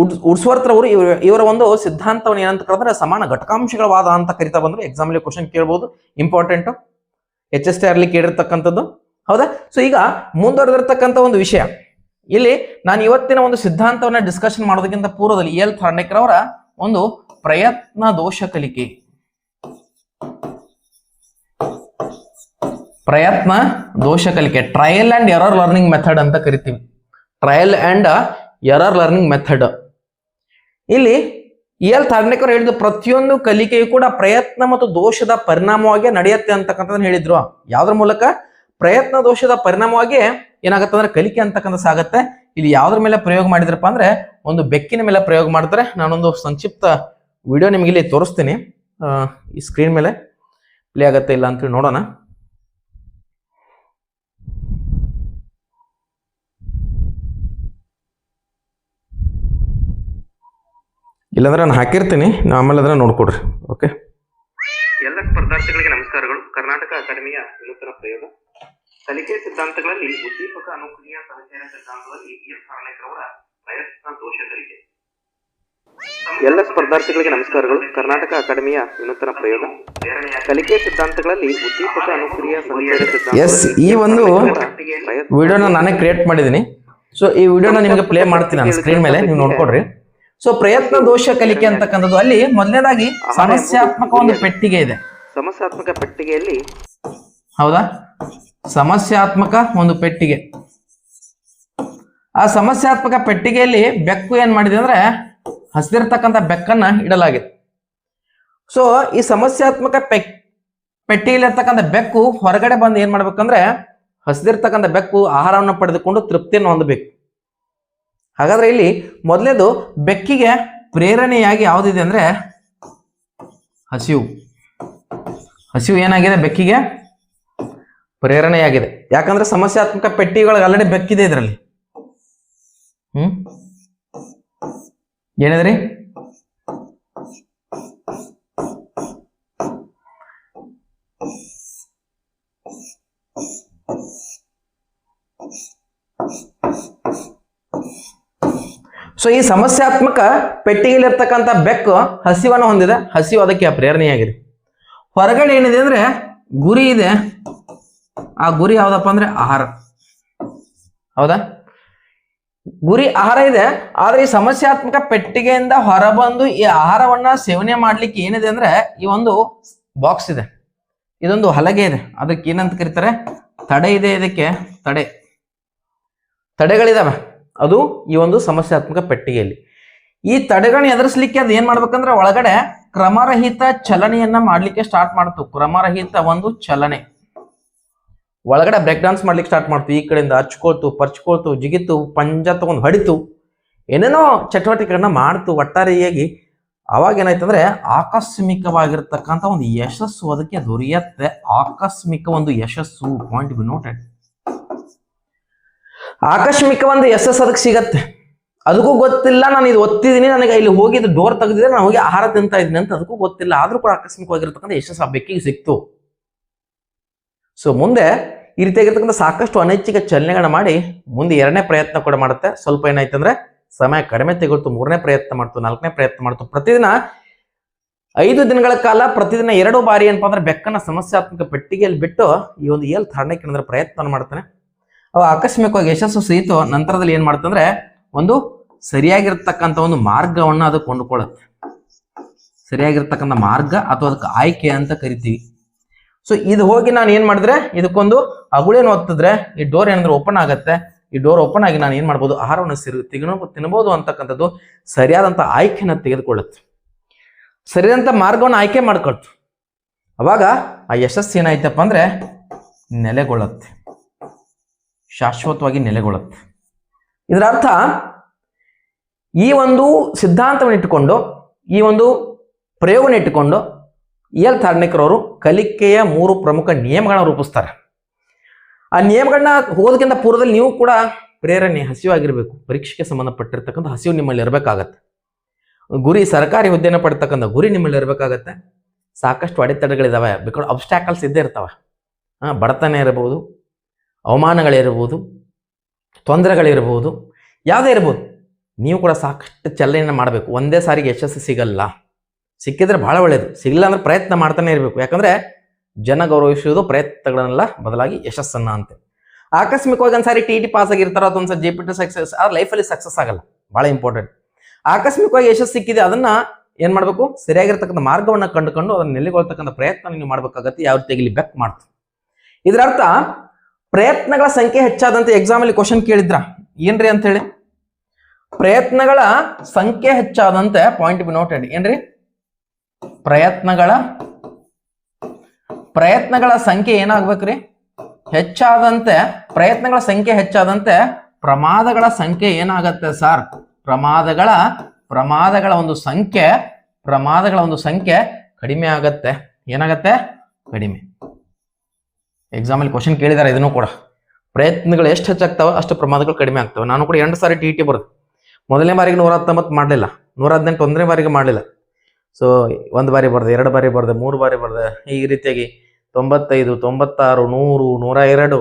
ಉಡ್ ಉಡ್ಸ್ವರ್ತ್ರವರು ಇವರು ಇವರ ಒಂದು ಸಿದ್ಧಾಂತವನ್ನು ಏನಂತ ಕರೆದ್ರೆ ಸಮಾನ ಘಟಕಾಂಶಗಳ ವಾದ ಅಂತ ಕರಿತಾ ಬಂದ್ರು. ಎಕ್ಸಾಮ್ಲಿ ಕ್ವಶನ್ ಕೇಳ್ಬೋದು. ಇಂಪಾರ್ಟೆಂಟ್ ಎಚ್ ಎಸ್ ಟಿ ಆರ್ಲಿ ಕೇಳಿರ್ತಕ್ಕಂಥದ್ದು. ಹೌದಾ? ಸೊ ಈಗ ಮುಂದುವರೆದಿರ್ತಕ್ಕಂಥ ಒಂದು ವಿಷಯ. ಇಲ್ಲಿ ನಾನು ಇವತ್ತಿನ ಒಂದು ಸಿದ್ಧಾಂತವನ್ನ ಡಿಸ್ಕಷನ್ ಮಾಡೋದಕ್ಕಿಂತ ಪೂರ್ವದಲ್ಲಿ ಎಲ್ ಅವರ ಒಂದು ಪ್ರಯತ್ನ ದೋಷ ಕಲಿಕೆ. ಪ್ರಯತ್ನ ದೋಷ ಕಲಿಕೆ. Trial and error learning method ಅಂತ ಕರಿತೀವಿ. Trial and error learning method ಇಲ್ಲಿ ಎಲ್ ಥಾರ್ನೆಕರ್ ಹೇಳಿದ ಪ್ರತಿಯೊಂದು ಕಲಿಕೆಯು ಕೂಡ ಪ್ರಯತ್ನ ಮತ್ತು ದೋಷದ ಪರಿಣಾಮವಾಗಿ ನಡೆಯುತ್ತೆ ಅಂತಕ್ಕಂಥದ್ದನ್ನ ಹೇಳಿದ್ರು. ಯಾವ್ದ್ರ ಮೂಲಕ? ಪ್ರಯತ್ನ ದೋಷದ ಪರಿಣಾಮವಾಗಿ ಏನಾಗುತ್ತೆ ಅಂದ್ರೆ ಕಲಿಕೆ ಅಂತಕ್ಕಂಥ ಸಾಗತ್ತೆ. ಇಲ್ಲಿ ಯಾವ್ದ್ರ ಮೇಲೆ ಪ್ರಯೋಗ ಮಾಡಿದ್ರಪ್ಪ ಅಂದ್ರೆ ಒಂದು ಬೆಕ್ಕಿನ ಮೇಲೆ ಪ್ರಯೋಗ ಮಾಡ್ತಾರೆ. ನಾನೊಂದು ಸಂಕ್ಷಿಪ್ತ ವಿಡಿಯೋ ನಿಮಗೆ ಇಲ್ಲಿ ತೋರಿಸ್ತೀನಿ. ಈ ಸ್ಕ್ರೀನ್ ಮೇಲೆ ಪ್ಲೇ ಆಗತ್ತೆ ಇಲ್ಲ ಅಂತೇಳಿ ನೋಡೋಣ. ಇಲ್ಲಾಂದ್ರೆ ನಾನು ಹಾಕಿರ್ತೀನಿ. ನಾ ಆಮೇಲೆ ಅದನ್ನ ನೋಡ್ಕೊಡ್ರಿ. ಓಕೆ ಎಲ್ಲ ಸ್ಪರ್ಧಾರ್ಥಿಗಳಿಗೆ ನಮಸ್ಕಾರಗಳು. ಕರ್ನಾಟಕ ಅಕಾಡೆಮಿಯ ನೂತನ ಪ್ರಯೋಗ. ಕಲಿಕೆ ಸಿದ್ಧಾಂತಗಳಲ್ಲಿ ಉದ್ದೀಪಕ ಅನುಕ್ರಿಯ ಸಹಚರ ಸಿದ್ಧಾಂತದಲ್ಲಿ ಈ ಕಾರಣಕರವರ ಪ್ರಯತ್ನ ದೋಷ ಕಲಿಕೆ ಎಲ್ಲ ಸ್ಪರ್ಧಾರ್ಥಿಗಳಿಗೆ ನಮಸ್ಕಾರಗಳು. ಕರ್ನಾಟಕ ಅಕಾಡೆಮಿಯ ವಿನೂತನ ಪ್ರಯೋಗ. ಕಲಿಕೆ ಸಿದ್ಧಾಂತಗಳಲ್ಲಿ ಉದ್ದೀಪಕ ಅನುಕ್ರಿಯ ಸಿದ್ಧಾಂತ ಎಸ್ ಈ ಒಂದು ವಿಡಿಯೋನ ನಾನೇ ಕ್ರಿಯೇಟ್ ಮಾಡಿದ್ದೀನಿ. ಸೊ ಈ ವಿಡಿಯೋನ ನಿಮಗೆ ಪ್ಲೇ ಮಾಡ್ತೀನಿ ನಾನು ಸ್ಕ್ರೀನ್ ಮೇಲೆ. ನೀವು ನೋಡ್ಕೊಡ್ರಿ ಸೊ ಪ್ರಯತ್ನ ದೋಷ ಕಲಿಕೆ ಅಂತಕ್ಕಂಥದ್ದು ಅಲ್ಲಿ ಮೊದಲನೇದಾಗಿ ಸಮಸ್ಯಾತ್ಮಕ ಒಂದು ಪೆಟ್ಟಿಗೆ ಇದೆ. ಸಮಸ್ಯಾತ್ಮಕ ಪೆಟ್ಟಿಗೆಯಲ್ಲಿ ಹೌದಾ? ಸಮಸ್ಯಾತ್ಮಕ ಒಂದು ಪೆಟ್ಟಿಗೆ. ಆ ಸಮಸ್ಯಾತ್ಮಕ ಪೆಟ್ಟಿಗೆಯಲ್ಲಿ ಬೆಕ್ಕು ಏನ್ ಮಾಡಿದೆ ಅಂದ್ರೆ ಹಸಿದಿರ್ತಕ್ಕಂಥ ಬೆಕ್ಕನ್ನ ಇಡಲಾಗಿದೆ. ಸೊ ಈ ಸಮಸ್ಯಾತ್ಮಕ ಪೆಕ್ ಪೆಟ್ಟಿಗೆಯಲ್ಲಿರ್ತಕ್ಕಂಥ ಬೆಕ್ಕು ಹೊರಗಡೆ ಬಂದು ಏನ್ ಮಾಡ್ಬೇಕಂದ್ರೆ ಹಸಿದಿರ್ತಕ್ಕಂಥ ಬೆಕ್ಕು ಆಹಾರವನ್ನು ಪಡೆದುಕೊಂಡು ತೃಪ್ತಿಯನ್ನು ಹೊಂದಬೇಕು. ಹಾಗಾದ್ರೆ ಇಲ್ಲಿ ಮೊದಲೇದು ಬೆಕ್ಕಿಗೆ ಪ್ರೇರಣೆಯಾಗಿ ಯಾವುದಿದೆ ಅಂದ್ರೆ ಹಸಿವು. ಹಸಿವು ಏನಾಗಿದೆ ಬೆಕ್ಕಿಗೆ? ಪ್ರೇರಣೆಯಾಗಿದೆ. ಯಾಕಂದ್ರೆ ಸಮಸ್ಯಾತ್ಮಕ ಪೆಟ್ಟಿಗಳಿಗೆ ಆಲ್ರೆಡಿ ಬೆಕ್ಕಿದೆ ಇದರಲ್ಲಿ. ಹ್ಮ್? ಏನಿದ್ರಿ? ಸೊ ಈ ಸಮಸ್ಯಾತ್ಮಕ ಪೆಟ್ಟಿಗೆಯಲ್ಲಿರ್ತಕ್ಕಂಥ ಬೆಕ್ಕು ಹಸಿವನ್ನು ಹೊಂದಿದೆ. ಹಸಿವು ಅದಕ್ಕೆ ಪ್ರೇರಣೆಯಾಗಿದೆ. ಹೊರಗಡೆ ಏನಿದೆ ಅಂದ್ರೆ ಗುರಿ ಇದೆ. ಆ ಗುರಿ ಯಾವ್ದಪ್ಪ ಅಂದ್ರೆ ಆಹಾರ. ಹೌದಾ? ಗುರಿ ಆಹಾರ ಇದೆ, ಆದ್ರೆ ಈ ಸಮಸ್ಯಾತ್ಮಕ ಪೆಟ್ಟಿಗೆಯಿಂದ ಹೊರಬಂದು ಈ ಆಹಾರವನ್ನ ಸೇವನೆ ಮಾಡ್ಲಿಕ್ಕೆ ಏನಿದೆ ಅಂದ್ರೆ ಈ ಒಂದು ಬಾಕ್ಸ್ ಇದೆ. ಇದೊಂದು ಹಲಗೆ ಇದೆ. ಅದಕ್ಕೆ ಏನಂತ ಕರೀತಾರೆ? ತಡೆ ಇದೆ ಇದಕ್ಕೆ. ತಡೆ. ತಡೆಗಳಿದಾವೆ. ಅದು ಈ ಒಂದು ಸಮಸ್ಯಾತ್ಮಕ ಪೆಟ್ಟಿಗೆಯಲ್ಲಿ. ಈ ತಡೆಗಳನ್ನ ಎದುರಿಸ್ಲಿಕ್ಕೆ ಅದು ಏನ್ ಮಾಡ್ಬೇಕಂದ್ರೆ ಒಳಗಡೆ ಕ್ರಮರಹಿತ ಚಲನೆಯನ್ನ ಮಾಡ್ಲಿಕ್ಕೆ ಸ್ಟಾರ್ಟ್ ಮಾಡ್ತು. ಕ್ರಮರಹಿತ ಒಂದು ಚಲನೆ. ಒಳಗಡೆ ಬ್ರೇಕ್ ಡಾನ್ಸ್ ಮಾಡ್ಲಿಕ್ಕೆ ಸ್ಟಾರ್ಟ್ ಮಾಡ್ತು ಈ ಕಡೆಯಿಂದ ಹಚ್ಕೋತು ಪರ್ಚ್ಕೋತು ಜಿಗಿತು, ಪಂಜ ತಗೊಂಡು ಹೊಡಿತು. ಏನೇನೋ ಚಟುವಟಿಕೆಗಳನ್ನ ಮಾಡ್ತು. ಒಟ್ಟಾರೆಯಾಗಿ ಅವಾಗ ಏನಾಯ್ತಂದ್ರೆ ಆಕಸ್ಮಿಕವಾಗಿರ್ತಕ್ಕಂಥ ಒಂದು ಯಶಸ್ಸು ಅದಕ್ಕೆ ದೊರೆಯತ್ತೆ. ಆಕಸ್ಮಿಕ ಒಂದು ಯಶಸ್ಸು. ಪಾಯಿಂಟ್ ಬಿ ನೋಟೆಡ್ ಆಕಸ್ಮಿಕ ಒಂದು ಯಶಸ್ಸು ಅದಕ್ಕೆ ಸಿಗತ್ತೆ. ಅದಕ್ಕೂ ಗೊತ್ತಿಲ್ಲ. ನಾನು ಇದು ಒತ್ತಿದ್ದೀನಿ ನನಗೆ ಇಲ್ಲಿ ಹೋಗಿದ್ದು ಡೋರ್ ತೆಗೆದಿದ್ರೆ ನಾನು ಹೋಗಿ ಆಹಾರ ತಿಂತಾ ಇದ್ದೀನಿ ಅಂತ ಅದಕ್ಕೂ ಗೊತ್ತಿಲ್ಲ. ಆದ್ರೂ ಕೂಡ ಆಕಸ್ಮಿಕವಾಗಿರ್ತಕ್ಕಂಥ ಯಶಸ್ಸು ಆ ಬೆಕ್ಕಿಗೆ ಸಿಕ್ತು. ಸೊ ಮುಂದೆ ಈ ರೀತಿಯಾಗಿರ್ತಕ್ಕಂಥ ಸಾಕಷ್ಟು ಅನೈಚ್ಛಿಕ ಚಲನೆಗಳನ್ನ ಮಾಡಿ ಮುಂದೆ ಎರಡನೇ ಪ್ರಯತ್ನ ಕೂಡ ಮಾಡುತ್ತೆ. ಸ್ವಲ್ಪ ಏನಾಯ್ತಂದ್ರೆ ಸಮಯ ಕಡಿಮೆ ತೆಗೊಳ್ತು ಮೂರನೇ ಪ್ರಯತ್ನ ಮಾಡ್ತು, ನಾಲ್ಕನೇ ಪ್ರಯತ್ನ ಮಾಡ್ತು. ಪ್ರತಿದಿನ ಐದು ದಿನಗಳ ಕಾಲ ಪ್ರತಿದಿನ ಎರಡು ಬಾರಿ ಏನಪ್ಪಾ ಅಂದ್ರೆ ಬೆಕ್ಕನ ಸಮಸ್ಯಾತ್ಮಕ ಪೆಟ್ಟಿಗೆಯಲ್ಲಿ ಬಿಟ್ಟು ಈ ಒಂದು ಏಲ್ ಏನಾದ್ರೆ ಪ್ರಯತ್ನ ಮಾಡ್ತಾನೆ. ಅವು ಆಕಸ್ಮಿಕವಾಗಿ ಯಶಸ್ಸು ಸಹಿತು ನಂತರದಲ್ಲಿ ಏನ್ ಮಾಡ್ತಂದ್ರೆ ಒಂದು ಸರಿಯಾಗಿರ್ತಕ್ಕಂಥ ಒಂದು ಮಾರ್ಗವನ್ನ ಅದು ಕೊಂಡುಕೊಳ್ಳುತ್ತೆ. ಸರಿಯಾಗಿರ್ತಕ್ಕಂಥ ಮಾರ್ಗ ಅಥವಾ ಅದಕ್ಕೆ ಆಯ್ಕೆ ಅಂತ ಕರಿತೀವಿ. ಸೊ ಇದು ಹೋಗಿ ನಾನು ಏನ್ ಮಾಡಿದ್ರೆ, ಇದಕ್ಕೊಂದು ಅಗುಳೇನು ಒತ್ತಿದ್ರೆ, ಈ ಡೋರ್ ಏನಂದ್ರೆ ಓಪನ್ ಆಗುತ್ತೆ, ಈ ಡೋರ್ ಓಪನ್ ಆಗಿ ನಾನು ಏನ್ ಮಾಡ್ಬೋದು, ಆಹಾರವನ್ನು ಸಿರು ತಿನ್ನೋ ತಿನ್ನಬಹುದು ಅಂತಕ್ಕಂಥದ್ದು ಸರಿಯಾದಂತ ಆಯ್ಕೆನ ತೆಗೆದುಕೊಳ್ಳುತ್ತೆ. ಸರಿಯಾದಂತ ಮಾರ್ಗವನ್ನು ಆಯ್ಕೆ ಮಾಡ್ಕೊಳ್ತು. ಅವಾಗ ಆ ಯಶಸ್ಸು ಏನಾಯ್ತಪ್ಪ ಅಂದ್ರೆ, ನೆಲೆಗೊಳ್ಳುತ್ತೆ. ಶಾಶ್ವತವಾಗಿ ನೆಲೆಗೊಳ್ಳುತ್ತೆ. ಇದರ ಅರ್ಥ, ಈ ಒಂದು ಸಿದ್ಧಾಂತವನ್ನು ಇಟ್ಟುಕೊಂಡು, ಈ ಒಂದು ಪ್ರಯೋಗನ ಇಟ್ಟುಕೊಂಡು ಎಲ್ ತಾರ್ಣಿಕರವರು ಕಲಿಕೆಯ ಮೂರು ಪ್ರಮುಖ ನಿಯಮಗಳನ್ನ ರೂಪಿಸ್ತಾರೆ. ಆ ನಿಯಮಗಳನ್ನ ಹೋದಕ್ಕಿಂತ ಪೂರ್ವದಲ್ಲಿ ನೀವು ಕೂಡ ಪ್ರೇರಣೆ, ಹಸಿವಾಗಿರಬೇಕು. ಪರೀಕ್ಷೆಗೆ ಸಂಬಂಧಪಟ್ಟಿರ್ತಕ್ಕಂಥ ಹಸಿವು ನಿಮ್ಮಲ್ಲಿ ಇರಬೇಕಾಗತ್ತೆ. ಗುರಿ, ಸರ್ಕಾರಿ ಹುದ್ದೆಯನ್ನು ಪಡ್ತಕ್ಕಂಥ ಗುರಿ ನಿಮ್ಮಲ್ಲಿ ಇರಬೇಕಾಗತ್ತೆ. ಸಾಕಷ್ಟು ಅಡೆತಡೆಗಳಿದ್ದಾವೆ ಬಿಕಾಸ್ ಅಬ್ಸ್ಟ್ಯಾಕಲ್ಸ್ ಇದ್ದೇ ಇರ್ತಾವೆ. ಹಾಂ, ಬಡತನ ಇರಬಹುದು ಅವಮಾನಗಳಿರ್ಬೋದು, ತೊಂದರೆಗಳಿರ್ಬೋದು, ಯಾವುದೇ ಇರ್ಬೋದು, ನೀವು ಕೂಡ ಸಾಕಷ್ಟು ಚಲನೆಯನ್ನು ಮಾಡಬೇಕು. ಒಂದೇ ಸಾರಿಗೆ ಯಶಸ್ಸು ಸಿಗಲ್ಲ. ಸಿಕ್ಕಿದ್ರೆ ಭಾಳ ಒಳ್ಳೆಯದು ಸಿಗಲಿಲ್ಲ ಅಂದ್ರೆ ಪ್ರಯತ್ನ ಮಾಡ್ತಾನೆ ಇರಬೇಕು. ಯಾಕಂದರೆ ಜನ ಗೌರವಿಸುವುದು ಪ್ರಯತ್ನಗಳನ್ನೆಲ್ಲ ಬದಲಾಗಿ ಯಶಸ್ಸನ್ನ ಅಂತ. ಆಕಸ್ಮಿಕವಾಗಿ ಒಂದ್ಸಾರಿ ಟಿ ಟಿ ಪಾಸ್ ಆಗಿರ್ತಾರೋ ಅಥವಾ ಒಂದ್ಸರಿ ಜೆ ಪಿ ಟಿ ಸಕ್ಸಸ್ ಆ ಲೈಫಲ್ಲಿ ಸಕ್ಸಸ್ ಆಗಲ್ಲ. ಭಾಳ ಇಂಪಾರ್ಟೆಂಟ್ ಆಕಸ್ಮಿಕವಾಗಿ ಯಶಸ್ಸು ಸಿಕ್ಕಿದೆ, ಅದನ್ನ ಏನ್ ಮಾಡಬೇಕು? ಸರಿಯಾಗಿರ್ತಕ್ಕಂಥ ಮಾರ್ಗವನ್ನ ಕಂಡುಕೊಂಡು ಅದನ್ನ ನೆಲೆಗೊಳ್ತಕ್ಕಂಥ ಪ್ರಯತ್ನ ನೀವು ಮಾಡ್ಬೇಕಾಗತ್ತೆ. ಯಾವ ರೀತಿ ಇಲ್ಲಿ ಬೆಕ್ ಮಾಡ್ತು ಇದರ ಅರ್ಥ, ಪ್ರಯತ್ನಗಳ ಸಂಖ್ಯೆ ಹೆಚ್ಚಾದಂತೆ ಎಕ್ಸಾಮಲ್ಲಿ ಕ್ವಶನ್ ಕೇಳಿದ್ರ? ಏನ್ರಿ ಅಂತ ಹೇಳಿ ಪ್ರಯತ್ನಗಳ ಸಂಖ್ಯೆ ಹೆಚ್ಚಾದಂತೆ ಪಾಯಿಂಟ್ ಬಿ ನೋಟೆಡ್ ಏನ್ರಿ? ಪ್ರಯತ್ನಗಳ ಪ್ರಯತ್ನಗಳ ಸಂಖ್ಯೆ ಏನಾಗ್ಬೇಕ್ರಿ? ಹೆಚ್ಚಾದಂತೆ ಪ್ರಯತ್ನಗಳ ಸಂಖ್ಯೆ ಹೆಚ್ಚಾದಂತೆ ಪ್ರಮಾದಗಳ ಸಂಖ್ಯೆ ಏನಾಗತ್ತೆ ಸರ್? ಪ್ರಮಾದಗಳ ಪ್ರಮಾದಗಳ ಒಂದು ಸಂಖ್ಯೆ, ಪ್ರಮಾದಗಳ ಒಂದು ಸಂಖ್ಯೆ ಕಡಿಮೆ ಆಗತ್ತೆ. ಏನಾಗತ್ತೆ? ಕಡಿಮೆ. ಎಕ್ಸಾಮ್ ಅಲ್ಲಿ ಕ್ವಶನ್ ಕೇಳಿದಾರೆ, ಇದನ್ನು ಕೂಡ. ಪ್ರಯತ್ನಗಳು ಎಷ್ಟು ಹೆಚ್ಚಾಗ್ತಾವ ಅಷ್ಟು ಪ್ರಮಾದಗಳು ಕಡಿಮೆ ಆಗ್ತವೆ. ನಾನು ಕೂಡ ಎರಡು ಸಾರಿ ಟಿ ಟಿ ಬರುತ್ತೆ ಮೊದಲನೇ ಬಾರಿಗೆ ನೂರ ಹತ್ತೊಂಬತ್ತು ಮಾಡಲಿಲ್ಲ. ನೂರ ಹದಿನೆಂಟು ಒಂದನೇ ಬಾರಿಗೆ ಮಾಡಲಿಲ್ಲ. ಸೊ ಒಂದು ಬಾರಿ ಬರ್ದೆ, ಎರಡು ಬಾರಿ ಬರ್ದೆ, ಮೂರು ಬಾರಿ ಬರ್ದೆ. ಈ ರೀತಿಯಾಗಿ ತೊಂಬತ್ತೈದು, ತೊಂಬತ್ತಾರು, ನೂರು, ನೂರ ಎರಡು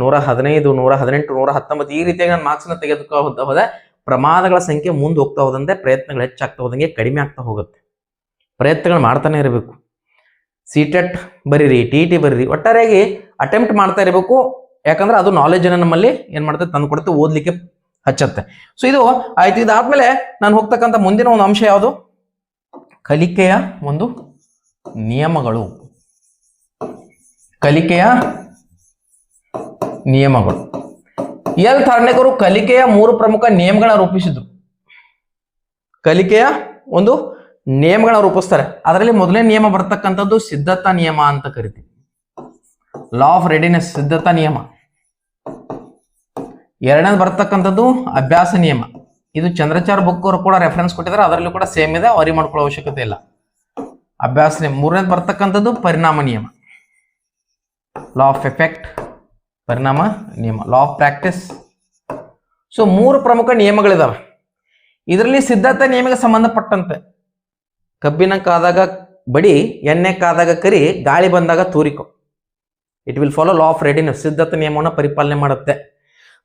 ನೂರ ಹದಿನೈದು, ನೂರ ಹದಿನೆಂಟು, ನೂರ ಹತ್ತೊಂಬತ್ತು ಈ ರೀತಿಯಾಗಿ ನಾನು ಮಾರ್ಕ್ಸ್ನ ತೆಗೆದುಕೋ ಹೋದ ಪ್ರಮಾದಗಳ ಸಂಖ್ಯೆ ಮುಂದೆ ಹೋಗ್ತಾ ಹೋದಂತೆ ಪ್ರಯತ್ನಗಳು ಹೆಚ್ಚಾಗ್ತಾ ಹೋದಂಗೆ ಕಡಿಮೆ ಆಗ್ತಾ ಹೋಗುತ್ತೆ. ಪ್ರಯತ್ನಗಳು ಮಾಡ್ತಾನೆ ಇರಬೇಕು. ಸಿಟೆಟ್ ಬರೀರಿ ಟಿ ಟಿ ಬರೀರಿ, ಒಟ್ಟಾರೆಯಾಗಿ ಅಟೆಂಪ್ಟ್ ಮಾಡ್ತಾ ಇರಬೇಕು. ಯಾಕಂದ್ರೆ ಅದು ನಾಲೆಜನ್ನು ನಮ್ಮಲ್ಲಿ ಏನು ಮಾಡ್ತದೆ? ತಂದು ಕೊಡುತ್ತೆ, ಓದಲಿಕ್ಕೆ ಹಚ್ಚತ್ತೆ. ಸೊ ಇದು ಆಯ್ತು. ಇದಾದ್ಮೇಲೆ ನಾನು ಹೋಗ್ತಕ್ಕಂಥ ಮುಂದಿನ ಒಂದು ಅಂಶ ಯಾವುದು? ಕಲಿಕೆಯ ಒಂದು ನಿಯಮಗಳು. ಕಲಿಕೆಯ ನಿಯಮಗಳು. ಎಲ್ ತಾರ್ಣೆಕರು ಕಲಿಕೆಯ ಮೂರು ಪ್ರಮುಖ ನಿಯಮಗಳನ್ನ ರೂಪಿಸಿದ್ರು. ಕಲಿಕೆಯ ಒಂದು ನಿಯಮಗಳ ರೂಪಿಸ್ತಾರೆ. ಅದರಲ್ಲಿ ಮೊದಲನೇ ನಿಯಮ ಬರ್ತಕ್ಕಂಥದ್ದು ಸಿದ್ಧತಾ ನಿಯಮ ಅಂತ ಕರಿತೀವಿ. ಲಾ ಆಫ್ ರೆಡಿನೆಸ್ ಸಿದ್ಧತಾ ನಿಯಮ. ಎರಡನೇದು ಬರ್ತಕ್ಕಂಥದ್ದು ಅಭ್ಯಾಸ ನಿಯಮ. ಇದು ಚಂದ್ರಚಾರ್ ಬುಕ್ ಅವರು ಕೂಡ ರೆಫರೆನ್ಸ್ ಕೊಟ್ಟಿದ್ದಾರೆ. ಅದರಲ್ಲೂ ಕೂಡ ಸೇಮ್ ಇದೆ. ವರಿ ಮಾಡ್ಕೊಳ್ಳೋ ಅವಶ್ಯಕತೆ ಇಲ್ಲ. ಅಭ್ಯಾಸ ಮೂರನೇ ಮೂರನೇದು ಬರ್ತಕ್ಕಂಥದ್ದು ಪರಿಣಾಮ ನಿಯಮ. ಲಾ ಆಫ್ ಎಫೆಕ್ಟ್ ಪರಿಣಾಮ ನಿಯಮ. ಲಾ ಆಫ್ ಪ್ರಾಕ್ಟೀಸ್ ಸೊ ಮೂರು ಪ್ರಮುಖ ನಿಯಮಗಳಿದಾವೆ. ಇದರಲ್ಲಿ ಸಿದ್ಧತೆ ನಿಯಮಕ್ಕೆ ಸಂಬಂಧಪಟ್ಟಂತೆ. ಕಬ್ಬಿನ ಕಾದಾಗ ಬಡಿ ಎಣ್ಣೆ ಕಾದಾಗ ಕರಿ, ಗಾಳಿ ಬಂದಾಗ ತೂರಿಕೊ. It will follow law of readiness ಸಿದ್ಧತೆ ನಿಯಮವನ್ನು ಪರಿಪಾಲನೆ ಮಾಡುತ್ತೆ.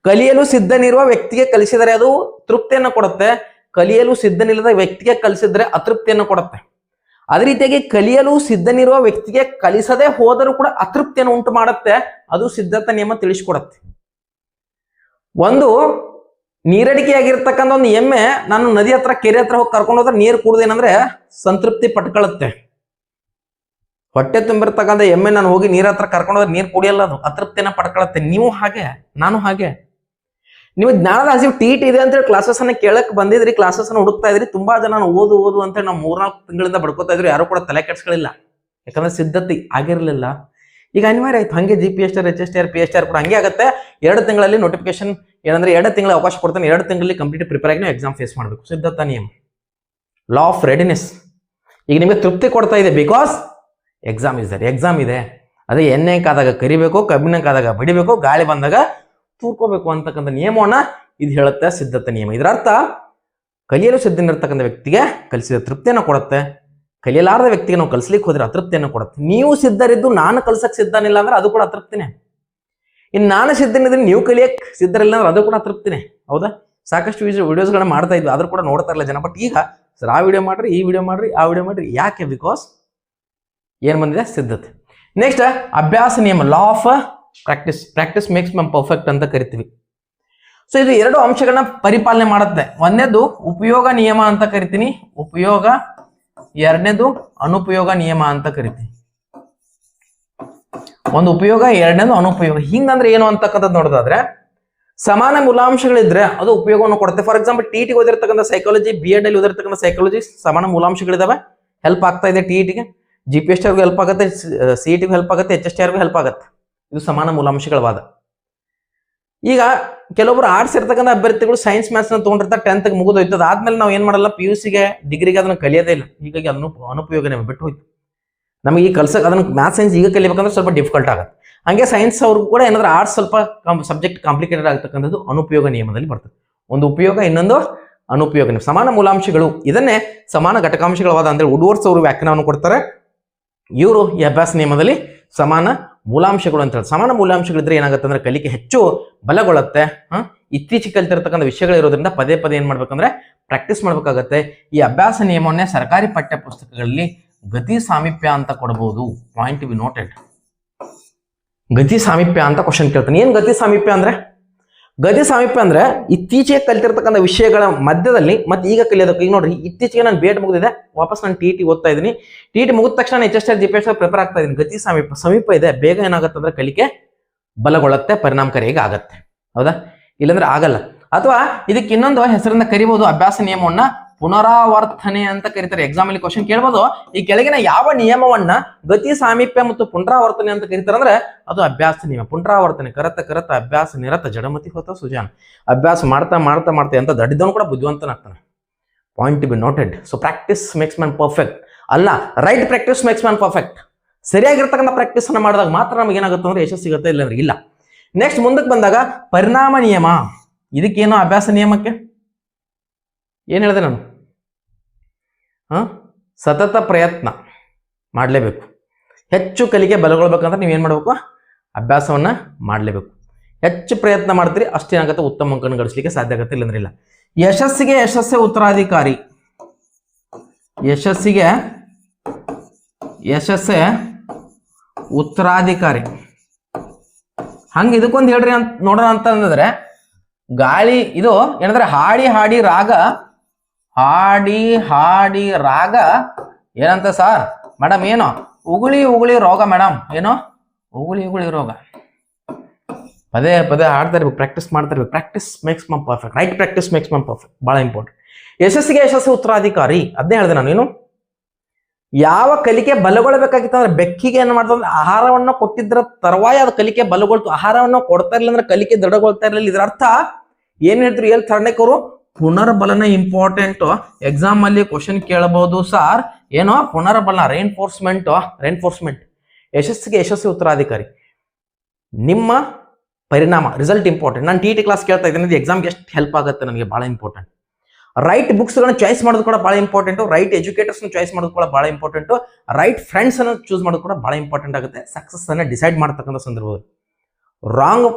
ಕಲಿಯಲು ಸಿದ್ಧನಿರುವ ವ್ಯಕ್ತಿಗೆ ಕಲಿಸಿದರೆ ಅದು ತೃಪ್ತಿಯನ್ನು ಕೊಡುತ್ತೆ. ಕಲಿಯಲು ಸಿದ್ಧನಿಲ್ಲದ ವ್ಯಕ್ತಿಗೆ ಕಲಿಸಿದ್ರೆ ಅತೃಪ್ತಿಯನ್ನು ಕೊಡುತ್ತೆ. ಅದೇ ರೀತಿಯಾಗಿ ಕಲಿಯಲು ಸಿದ್ಧನಿರುವ ವ್ಯಕ್ತಿಗೆ ಕಲಿಸದೆ ಹೋದರೂ ಕೂಡ ಅತೃಪ್ತಿಯನ್ನು ಉಂಟು ಮಾಡುತ್ತೆ. ಅದು ಸಿದ್ಧತಾ ನಿಯಮ ತಿಳಿಸ್ಕೊಡತ್ತೆ. ಒಂದು, ನೀರಡಿಕೆಯಾಗಿರ್ತಕ್ಕಂಥ ಒಂದು ಎಮ್ಮೆ ನಾನು ನದಿ ಹತ್ರ, ಕೆರೆ ಹತ್ರ ಹೋಗಿ ಕರ್ಕೊಂಡು ಹೋದ್ರೆ ನೀರು ಕುಡ್ದೇನಂದ್ರೆ ಸಂತೃಪ್ತಿ ಪಟ್ಕೊಳ್ಳುತ್ತೆ ಹೊಟ್ಟೆ ತುಂಬಿರ್ತಕ್ಕಂಥ ಎಮ್ಮೆ ನಾನು ಹೋಗಿ ನೀರ ಹತ್ರ ಕರ್ಕೊಂಡು ಹೋದ್ರೆ ನೀರು ಕುಡಿಯಲ್ಲ ಅದು. ಅತೃಪ್ತಿನ ಪಡ್ಕೊಳ್ಳುತ್ತೆ ನೀವು ಹಾಗೆ, ನಾನು ಹಾಗೆ. ನೀವು ಜ್ಞಾನದ ಹಸಿವು ಟಿ ಇದೆ ಅಂತೇಳಿ ಕ್ಲಾಸಸ್ ಅನ್ನ ಕೇಳಕ್ ಬಂದಿದ್ರಿ ಕ್ಲಾಸಸ್ ಅನ್ನ ಹುಡುಕ್ತಾ ಇದ್ರಿ, ತುಂಬಾ ಜನ ಓದು ಓದು ಅಂತೇಳಿ ನಾವು ಮೂರ್ನಾಲ್ಕು ತಿಂಗಳಿಂದ ಬಡ್ಕೋತಾ ಇದ್ರು, ಯಾರು ಕೂಡ ತಲೆ ಕೆಡ್ಸ್ಗಳಿಲ್ಲ ಯಾಕಂದ್ರೆ ಸಿದ್ಧತೆ ಆಗಿರ್ಲಿಲ್ಲ. ಈಗ ಅನಿವಾರ್ಯ ಆಯ್ತು, ಹಂಗೆ G P S R H S T R P S R ಕೂಡ ಹಂಗೆ ಆಗುತ್ತೆ. ಎರಡು ತಿಂಗಳಲ್ಲಿ ನೋಟಿಫಿಕೇಶನ್ ಏನಂದ್ರೆ ಎರಡು ತಿಂಗಳ ಅವಕಾಶ ಕೊಡ್ತಾನೆ, ಎರಡು ತಿಂಗಳಲ್ಲಿ ಕಂಪ್ಲೀಟ್ ಪ್ರಿಪೇರ್ ಆಗಿ ಎಕ್ಸಾಮ್ ಫೇಸ್ ಮಾಡಬೇಕು. ಸಿದ್ಧತಾ ನಿಯಮ. ಲಾ ಆಫ್ ರೆಡಿನೆಸ್ ಈಗ ನಿಮಗೆ ತೃಪ್ತಿ ಕೊಡ್ತಾ ಇದೆ because exam is there exam ಇದೆ. ಅದೇ ಎಣ್ಣೆ ಕಾದಾಗ ಕರಿಬೇಕು ಕಬ್ಬಿನ ಕಾದಾಗ ಬಡಿಬೇಕು, ಗಾಳಿ ಬಂದಾಗ ತೂರ್ಕೋಬೇಕು ಅಂತಕ್ಕಂಥ ನಿಯಮವನ್ನ ಇದು ಹೇಳುತ್ತೆ ಸಿದ್ಧತೆ ನಿಯಮ. ಇದರ ಅರ್ಥ, ಕಲಿಯಲು ಸಿದ್ಧನಿರ್ತಕ್ಕಂಥ ವ್ಯಕ್ತಿಗೆ ಕಲಿಸಿದ ತೃಪ್ತಿಯನ್ನು ಕೊಡುತ್ತೆ. ಕಲಿಯಲಾರದ ವ್ಯಕ್ತಿಗೆ ನಾವು ಕಲಿಸ್ಲಿಕ್ಕೆ ಹೋದ್ರೆ ಅತೃಪ್ತಿಯನ್ನು ಕೊಡುತ್ತೆ. ನೀವು ಸಿದ್ಧರಿದ್ದು ನಾನು ಕಲ್ಸಕ್ಕೆ ಸಿದ್ಧನಿಲ್ಲ ಅಂದ್ರೆ ಅದು ಕೂಡ ಅತೃಪ್ತಿನೇ. ಇನ್ನು ನಾನು ಸಿದ್ಧನಿದ್ರೆ ನೀವು ಕಲಿಯಕ್ಕೆ ಸಿದ್ಧರಿಲ್ಲ ಅಂದ್ರೆ ಅದು ಕೂಡ ಅತೃಪ್ತಿನೇ. ಹೌದಾ? ಸಾಕಷ್ಟು ವಿಡಿಯೋಸ್ಗಳನ್ನ ಮಾಡ್ತಾ ಇದ್ವಿ, ಆದ್ರೂ ಕೂಡ ನೋಡ್ತಾ ಇಲ್ಲ ಜನ. ಬಟ್ ಈಗ ಸರ್, ಆ ವಿಡಿಯೋ ಮಾಡ್ರಿ, ಈ ವಿಡಿಯೋ ಮಾಡ್ರಿ, ಆ ವಿಡಿಯೋ ಮಾಡ್ರಿ. ಯಾಕೆ? ಬಿಕಾಸ್ ಏನ್ ಬಂದಿದೆ? ಸಿದ್ಧತೆ. ನೆಕ್ಸ್ಟ್ ಅಭ್ಯಾಸ ನಿಯಮ law of practice practice makes man perfect ಅಂತ ಕರಿತೀವಿ. ಸೊ ಇದು ಎರಡು ಅಂಶಗಳನ್ನ ಪರಿಪಾಲನೆ ಮಾಡುತ್ತೆ. ಒಂದನೇದು ಉಪಯೋಗ ನಿಯಮ ಅಂತ ಕರಿತೀನಿ. ಉಪಯೋಗ, ಎರಡನೇದು ಅನುಪಯೋಗ ನಿಯಮ ಅಂತ ಕರಿತೀನಿ. ಒಂದು ಉಪಯೋಗ, ಎರಡನೇದು ಅನುಪಯೋಗ. ಹಿಂಗಂದ್ರೆ ಏನು ಅಂತಕ್ಕಂಥದ್ದು ನೋಡೋದಾದ್ರೆ, ಸಮಾನ ಮೂಲಾಂಶಗಳಿದ್ರೆ ಅದು ಉಪಯೋಗವನ್ನು ಕೊಡುತ್ತೆ. ಫಾರ್ ಎಕ್ಸಾಂಪಲ್ ಟಿ ಟಿಗೆ ಓದಿರ್ತಕ್ಕಂಥ ಸೈಕಾಲಜಿ ಬಿ ಎಡ್ ಅಲ್ಲಿ ಓದಿರ್ತಕ್ಕಂಥ ಸೈಕಾಲಜಿ ಸಮಾನ ಮೂಲಾಂಶಗಳಿದಾವೆ. ಹೆಲ್ಪ್ ಆಗ್ತಾ ಇದೆ ಟಿ ಟಿಗೆ ಜಿ ಪಿ ಎಸ್ ಹೆಲ್ಪ್ ಆಗುತ್ತೆ ಸಿ ಟಿಗೂ ಹೆಲ್ಪ್ ಆಗುತ್ತೆ ಎಚ್ ಎಸ್ ಟಿ ಆರ್ಗೂ ಹೆಲ್ಪ್ ಆಗುತ್ತೆ. ಇದು ಸಮಾನ ಮೂಲಾಂಶಗಳ ವಾದ ಈಗ ಕೆಲವೊಬ್ರು ಆರ್ಟ್ಸ್ ಇರ್ತಕ್ಕಂಥ ಅಭ್ಯರ್ಥಿಗಳು ಸೈನ್ಸ್ ಮ್ಯಾಥ್ಸ್ನ ತೊಗೊಂಡಿರ್ತಾರೆ ಟೆಂತ್ ಮುಗಿದೋಯ್ತದ. ಆದ್ಮೇಲೆ ನಾವು ಏನ್ ಮಾಡಲ್ಲ ಪಿ ಯು ಸಿಗೆ ಡಿಗ್ರಿಗೆ ಅದನ್ನ ಕಲಿಯೋದೇ ಇಲ್ಲ. ಹೀಗಾಗಿ ಅದನ್ನು ಅನುಪಯೋಗನೇ ಬಿಟ್ಟು ಹೋಯ್ತು. ನಮಗೆ ಈ ಕಲ್ಸಕ್, ಅದನ್ನ ಮ್ಯಾಥ್ ಸೈನ್ಸ್ ಈಗ ಕಲಿಬೇಕಂದ್ರೆ ಸ್ವಲ್ಪ ಡಿಫಿಕಲ್ಟ್ ಆಗುತ್ತೆ. ಹಂಗೆ ಸೈನ್ಸ್ ಅವ್ರಿಗೂ ಕೂಡ ಏನಾದ್ರೂ ಆರ್ಟ್ಸ್ ಸ್ವಲ್ಪ ಸಬ್ಜೆಕ್ಟ್ ಕಾಂಪ್ಲಿಕೇಟೆಡ್ ಆಗ್ತಕ್ಕಂಥದ್ದು ಅನುಪಯೋಗ ನಿಯಮದಲ್ಲಿ ಬರ್ತದೆ. ಒಂದು ಉಪಯೋಗ, ಇನ್ನೊಂದು ಅನುಪಯೋಗ. ಸಮಾನ ಮೂಲಾಂಶಗಳು, ಇದನ್ನೇ ಸಮಾನ ಘಟಕಾಂಶಗಳವಾದ ಅಂದ್ರೆ ಉಡ್ವರ್ಸ್ ಅವರು ವ್ಯಾಖ್ಯಾನವನ್ನು ಕೊಡ್ತಾರೆ. ಇವರು ಈ ಅಭ್ಯಾಸ ನಿಯಮದಲ್ಲಿ ಸಮಾನ ಮೂಲಾಂಶಗಳು ಅಂತ ಹೇಳಿ. ಸಮಾನ ಮೂಲಾಂಶಗಳಿದ್ರೆ ಏನಾಗುತ್ತೆ ಅಂದ್ರೆ ಕಲಿಕೆ ಹೆಚ್ಚು ಬಲಗೊಳ್ಳುತ್ತೆ? ಇತ್ತೀಚೆಗೆ ಕಲಿತಿರ್ತಕ್ಕಂಥ ವಿಷಯಗಳು ಇರೋದ್ರಿಂದ ಪದೇ ಪದೇ ಏನ್ ಮಾಡ್ಬೇಕಂದ್ರೆ ಪ್ರಾಕ್ಟೀಸ್ ಮಾಡ್ಬೇಕಾಗತ್ತೆ. ಈ ಅಭ್ಯಾಸ ನಿಯಮವನ್ನೇ ಸರ್ಕಾರಿ ಪಠ್ಯ ಪುಸ್ತಕಗಳಲ್ಲಿ ಗತಿ ಸಾಮೀಪ್ಯ ಅಂತ ಕೊಡಬಹುದು ಪಾಯಿಂಟ್ ಬಿ ನೋಟೆಡ್ ಗತಿ ಸಾಮೀಪ್ಯ ಅಂತ ಕ್ವಶನ್ ಕೇಳ್ತಾನೆ. ಏನ್ ಗತಿ ಸಾಮೀಪ್ಯ ಅಂದ್ರೆ? ಗತಿ ಸಮೀಪ ಅಂದ್ರೆ ಇತ್ತೀಚೆಗೆ ಕಲಿತಿರ್ತಕ್ಕಂಥ ವಿಷಯಗಳ ಮಧ್ಯದಲ್ಲಿ ಮತ್ತೆ ಈಗ ಕಲಿಯೋದಕ್ಕೆ, ಈಗ ನೋಡ್ರಿ ಇತ್ತೀಚೆಗೆ ನಾನು ಬೇಟ್ ಮುಗಿದಿದೆ, ವಾಪಸ್ ನಾನು ಟಿ ಟಿ ಓದ್ತಾ ಇದ್ದೀನಿ. ಟಿ ಟಿ ಮುಗಿದ ತಕ್ಷಣ H S G P S prepare ಆಗ್ತಾ ಇದ್ದೀನಿ. ಗತಿ ಸಮೀಪ ಸಮೀಪ ಇದೆ, ಬೇಗ ಏನಾಗುತ್ತೆ ಅಂದ್ರೆ ಕಲಿಕೆ ಬಲಗೊಳ್ಳುತ್ತೆ ಪರಿಣಾಮಕಾರಿಯಾಗಿ ಆಗತ್ತೆ. ಹೌದಾ? ಇಲ್ಲಾಂದ್ರೆ ಆಗಲ್ಲ. ಅಥವಾ ಇದಕ್ಕೆ ಇನ್ನೊಂದು ಹೆಸರಿಂದ ಕರಿಬಹುದು ಅಭ್ಯಾಸ ನಿಯಮವನ್ನ ಪುನರಾವರ್ತನೆ ಅಂತ ಕರೀತಾರೆ. ಎಕ್ಸಾಮ್ ಅಲ್ಲಿ ಕ್ವಶನ್ ಕೇಳ್ಬೋದು. ಈ ಕೆಳಗಿನ ಯಾವ ನಿಯಮವನ್ನ ಗತಿ ಸಾಮೀಪ್ಯ ಮತ್ತು ಪುನರಾವರ್ತನೆ ಅಂತ ಕರೀತಾರೆ ಅಂದ್ರೆ ಅದು ಅಭ್ಯಾಸ ನಿಯಮ. ಪುನರಾವರ್ತನೆ, ಕರತ ಕರತ, ಅಭ್ಯಾಸ ನಿರತ, ಜಡಮತಿ ಹೋತ, ಸುಜಾನ್. ಅಭ್ಯಾಸ ಮಾಡ್ತಾ ಮಾಡ್ತಾ ಮಾಡ್ತಾ ಅಂತ ದಡ್ಡಿದವನು ಕೂಡ ಬುದ್ಧಿವಂತನಾಗ್ತಾನೆ point be noted so practice makes man perfect ಅಲ್ಲ right practice makes man perfect ಸರಿಯಾಗಿರ್ತಕ್ಕಂಥ practice ಅನ್ನ ಮಾಡಿದಾಗ ಮಾತ್ರ ನಮ್ಗೆ ಏನಾಗುತ್ತೆ ಅಂದ್ರೆ ಯಶಸ್ಸು ಸಿಗುತ್ತೆ ಇಲ್ಲ ಇಲ್ಲ. ನೆಕ್ಸ್ಟ್ ಮುಂದಕ್ಕೆ ಬಂದಾಗ ಪರಿಣಾಮ ನಿಯಮ. ಇದಕ್ಕೇನು ಅಭ್ಯಾಸ ನಿಯಮಕ್ಕೆ? ಏನ್ ಹೇಳಿದೆ ನಾನು? ಸತತ ಪ್ರಯತ್ನ ಮಾಡಲೇಬೇಕು. ಹೆಚ್ಚು ಕಲಿಕೆ ಬಲಗೊಳ್ಬೇಕಂದ್ರೆ ನೀವೇನು ಮಾಡಬೇಕು? ಅಭ್ಯಾಸವನ್ನ ಮಾಡಲೇಬೇಕು. ಹೆಚ್ಚು ಪ್ರಯತ್ನ ಮಾಡ್ತೀರಿ ಅಷ್ಟೇನಾಗುತ್ತೆ ಉತ್ತಮ ಅಂಕನ ಗಳಿಸಲಿಕ್ಕೆ ಸಾಧ್ಯ ಆಗುತ್ತೆ, ಇಲ್ಲಂದ್ರೆ ಇಲ್ಲ. ಯಶಸ್ಸಿಗೆ ಯಶಸ್ಸೇ ಉತ್ತರಾಧಿಕಾರಿ. ಯಶಸ್ಸಿಗೆ ಯಶಸ್ಸೇ ಉತ್ತರಾಧಿಕಾರಿ. ಹಂಗೆ ಇದಕ್ಕೊಂದು ಹೇಳ್ರಿ ಅಂತ ನೋಡೋಣ ಅಂತ ಅಂದ್ರೆ ಗಾಳಿ, ಇದು ಏನಂದ್ರೆ ಹಾಡಿ ಹಾಡಿ ರಾಗ ಹಾಡಿ ಹಾಡಿ ರಾಗ. ಏನಂತ ಸರ್? ಮೇಡಮ್ ಏನು? ಉಗುಳಿ ಉಗುಳಿ ರೋಗ ಮೇಡಮ್ ಏನು? ಉಗುಳಿ ಉಗುಳಿ ರೋಗ. ಪದೇ ಪದೇ ಹಾಡ್ತಾ ಇರ್ಬೇಕು ಪ್ರಾಕ್ಟೀಸ್ ಮಾಡ್ತಾ ಇರ್ಬೇಕು. Practice makes man perfect right practice makes man perfect ಬಹಳ ಇಂಪಾರ್ಟೆಂಟ್ ಯಶಸ್ಸಿಗೆ ಯಶಸ್ಸು ಉತ್ತರಾಧಿಕಾರಿ. ಅದೇ ಹೇಳಿದೆ ನಾನು ಏನು ಯಾವ ಕಲಿಕೆ ಬಲಗೊಳ್ಬೇಕಾಗಿತ್ತು ಅಂದ್ರೆ ಬೆಕ್ಕಿಗೆ ಏನ್ ಮಾಡ್ತಂದ್ರೆ ಆಹಾರವನ್ನ ಕೊಟ್ಟಿದ್ರ ತರುವಾಯ ಅದು ಕಲಿಕೆ ಬಲಗೊಳ್ತು. ಆಹಾರವನ್ನು ಕೊಡ್ತಾ ಇರ್ಲಿಲ್ಲ ಅಂದ್ರೆ ಕಲಿಕೆ ದೃಢಗೊಳ್ತಾ ಇರಲಿಲ್ಲ. ಇದರ ಅರ್ಥ ಏನ್ ಹೇಳ್ತಾರೆ? ಎಲ್ ಥರ್ಣಕರು? ಪುನರ್ಬಲನ ಇಂಪಾರ್ಟೆಂಟ್ ಎಕ್ಸಾಮ್ ಅಲ್ಲಿ ಕ್ವಶನ್ ಕೇಳಬಹುದು ಸಾರ್ ಏನೋ ಪುನರ್ಬಲನ ರೇನ್ಫೋರ್ಸ್ಮೆಂಟ್ ರೈನ್ಫೋರ್ಸ್ಮೆಂಟ್ ಯಶಸ್ಸಿಗೆ ಯಶಸ್ವಿ ಉತ್ತರಾಧಿಕಾರಿ. ನಿಮ್ಮ ಪರಿಣಾಮ ರಿಸಲ್ಟ್ ಇಂಪಾರ್ಟೆಂಟ್ ನಾನು ಟಿ ಟಿ ಕ್ಲಾಸ್ ಕೇಳ್ತಾ ಇದ್ದೀನಿ ಎಕ್ಸಾಮ್ಗೆ ಎಷ್ಟು ಹೆಲ್ಪ್ ಆಗುತ್ತೆ ನನಗೆ ಬಹಳ ಇಂಪಾರ್ಟೆಂಟ್ ರೈಟ್ ಬುಕ್ಸ್ಗಳನ್ನ ಚಾಯ್ಸ್ ಮಾಡೋದು ಕೂಡ ಬಹಳ ಇಂಪಾರ್ಟೆಂಟ್ ರೈಟ್ ಎಜುಕೇಟರ್ಸ್ ಚಾಯ್ಸ್ ಮಾಡೋದು ಕೂಡ ಬಹಳ ಇಂಪಾರ್ಟೆಂಟ್ ರೈಟ್ ಫ್ರೆಂಡ್ಸ್ ಅನ್ನು ಚೂಸ್ ಮಾಡೋದು ಕೂಡ ಬಹಳ ಇಂಪಾರ್ಟೆಂಟ್ ಆಗುತ್ತೆ. ಸಕ್ಸಸ್ ಅನ್ನ ಡಿಸೈಡ್ ಮಾಡ್ತಕ್ಕಂಥ ಸಂದರ್ಭದಲ್ಲಿ. ರಾಂಗ್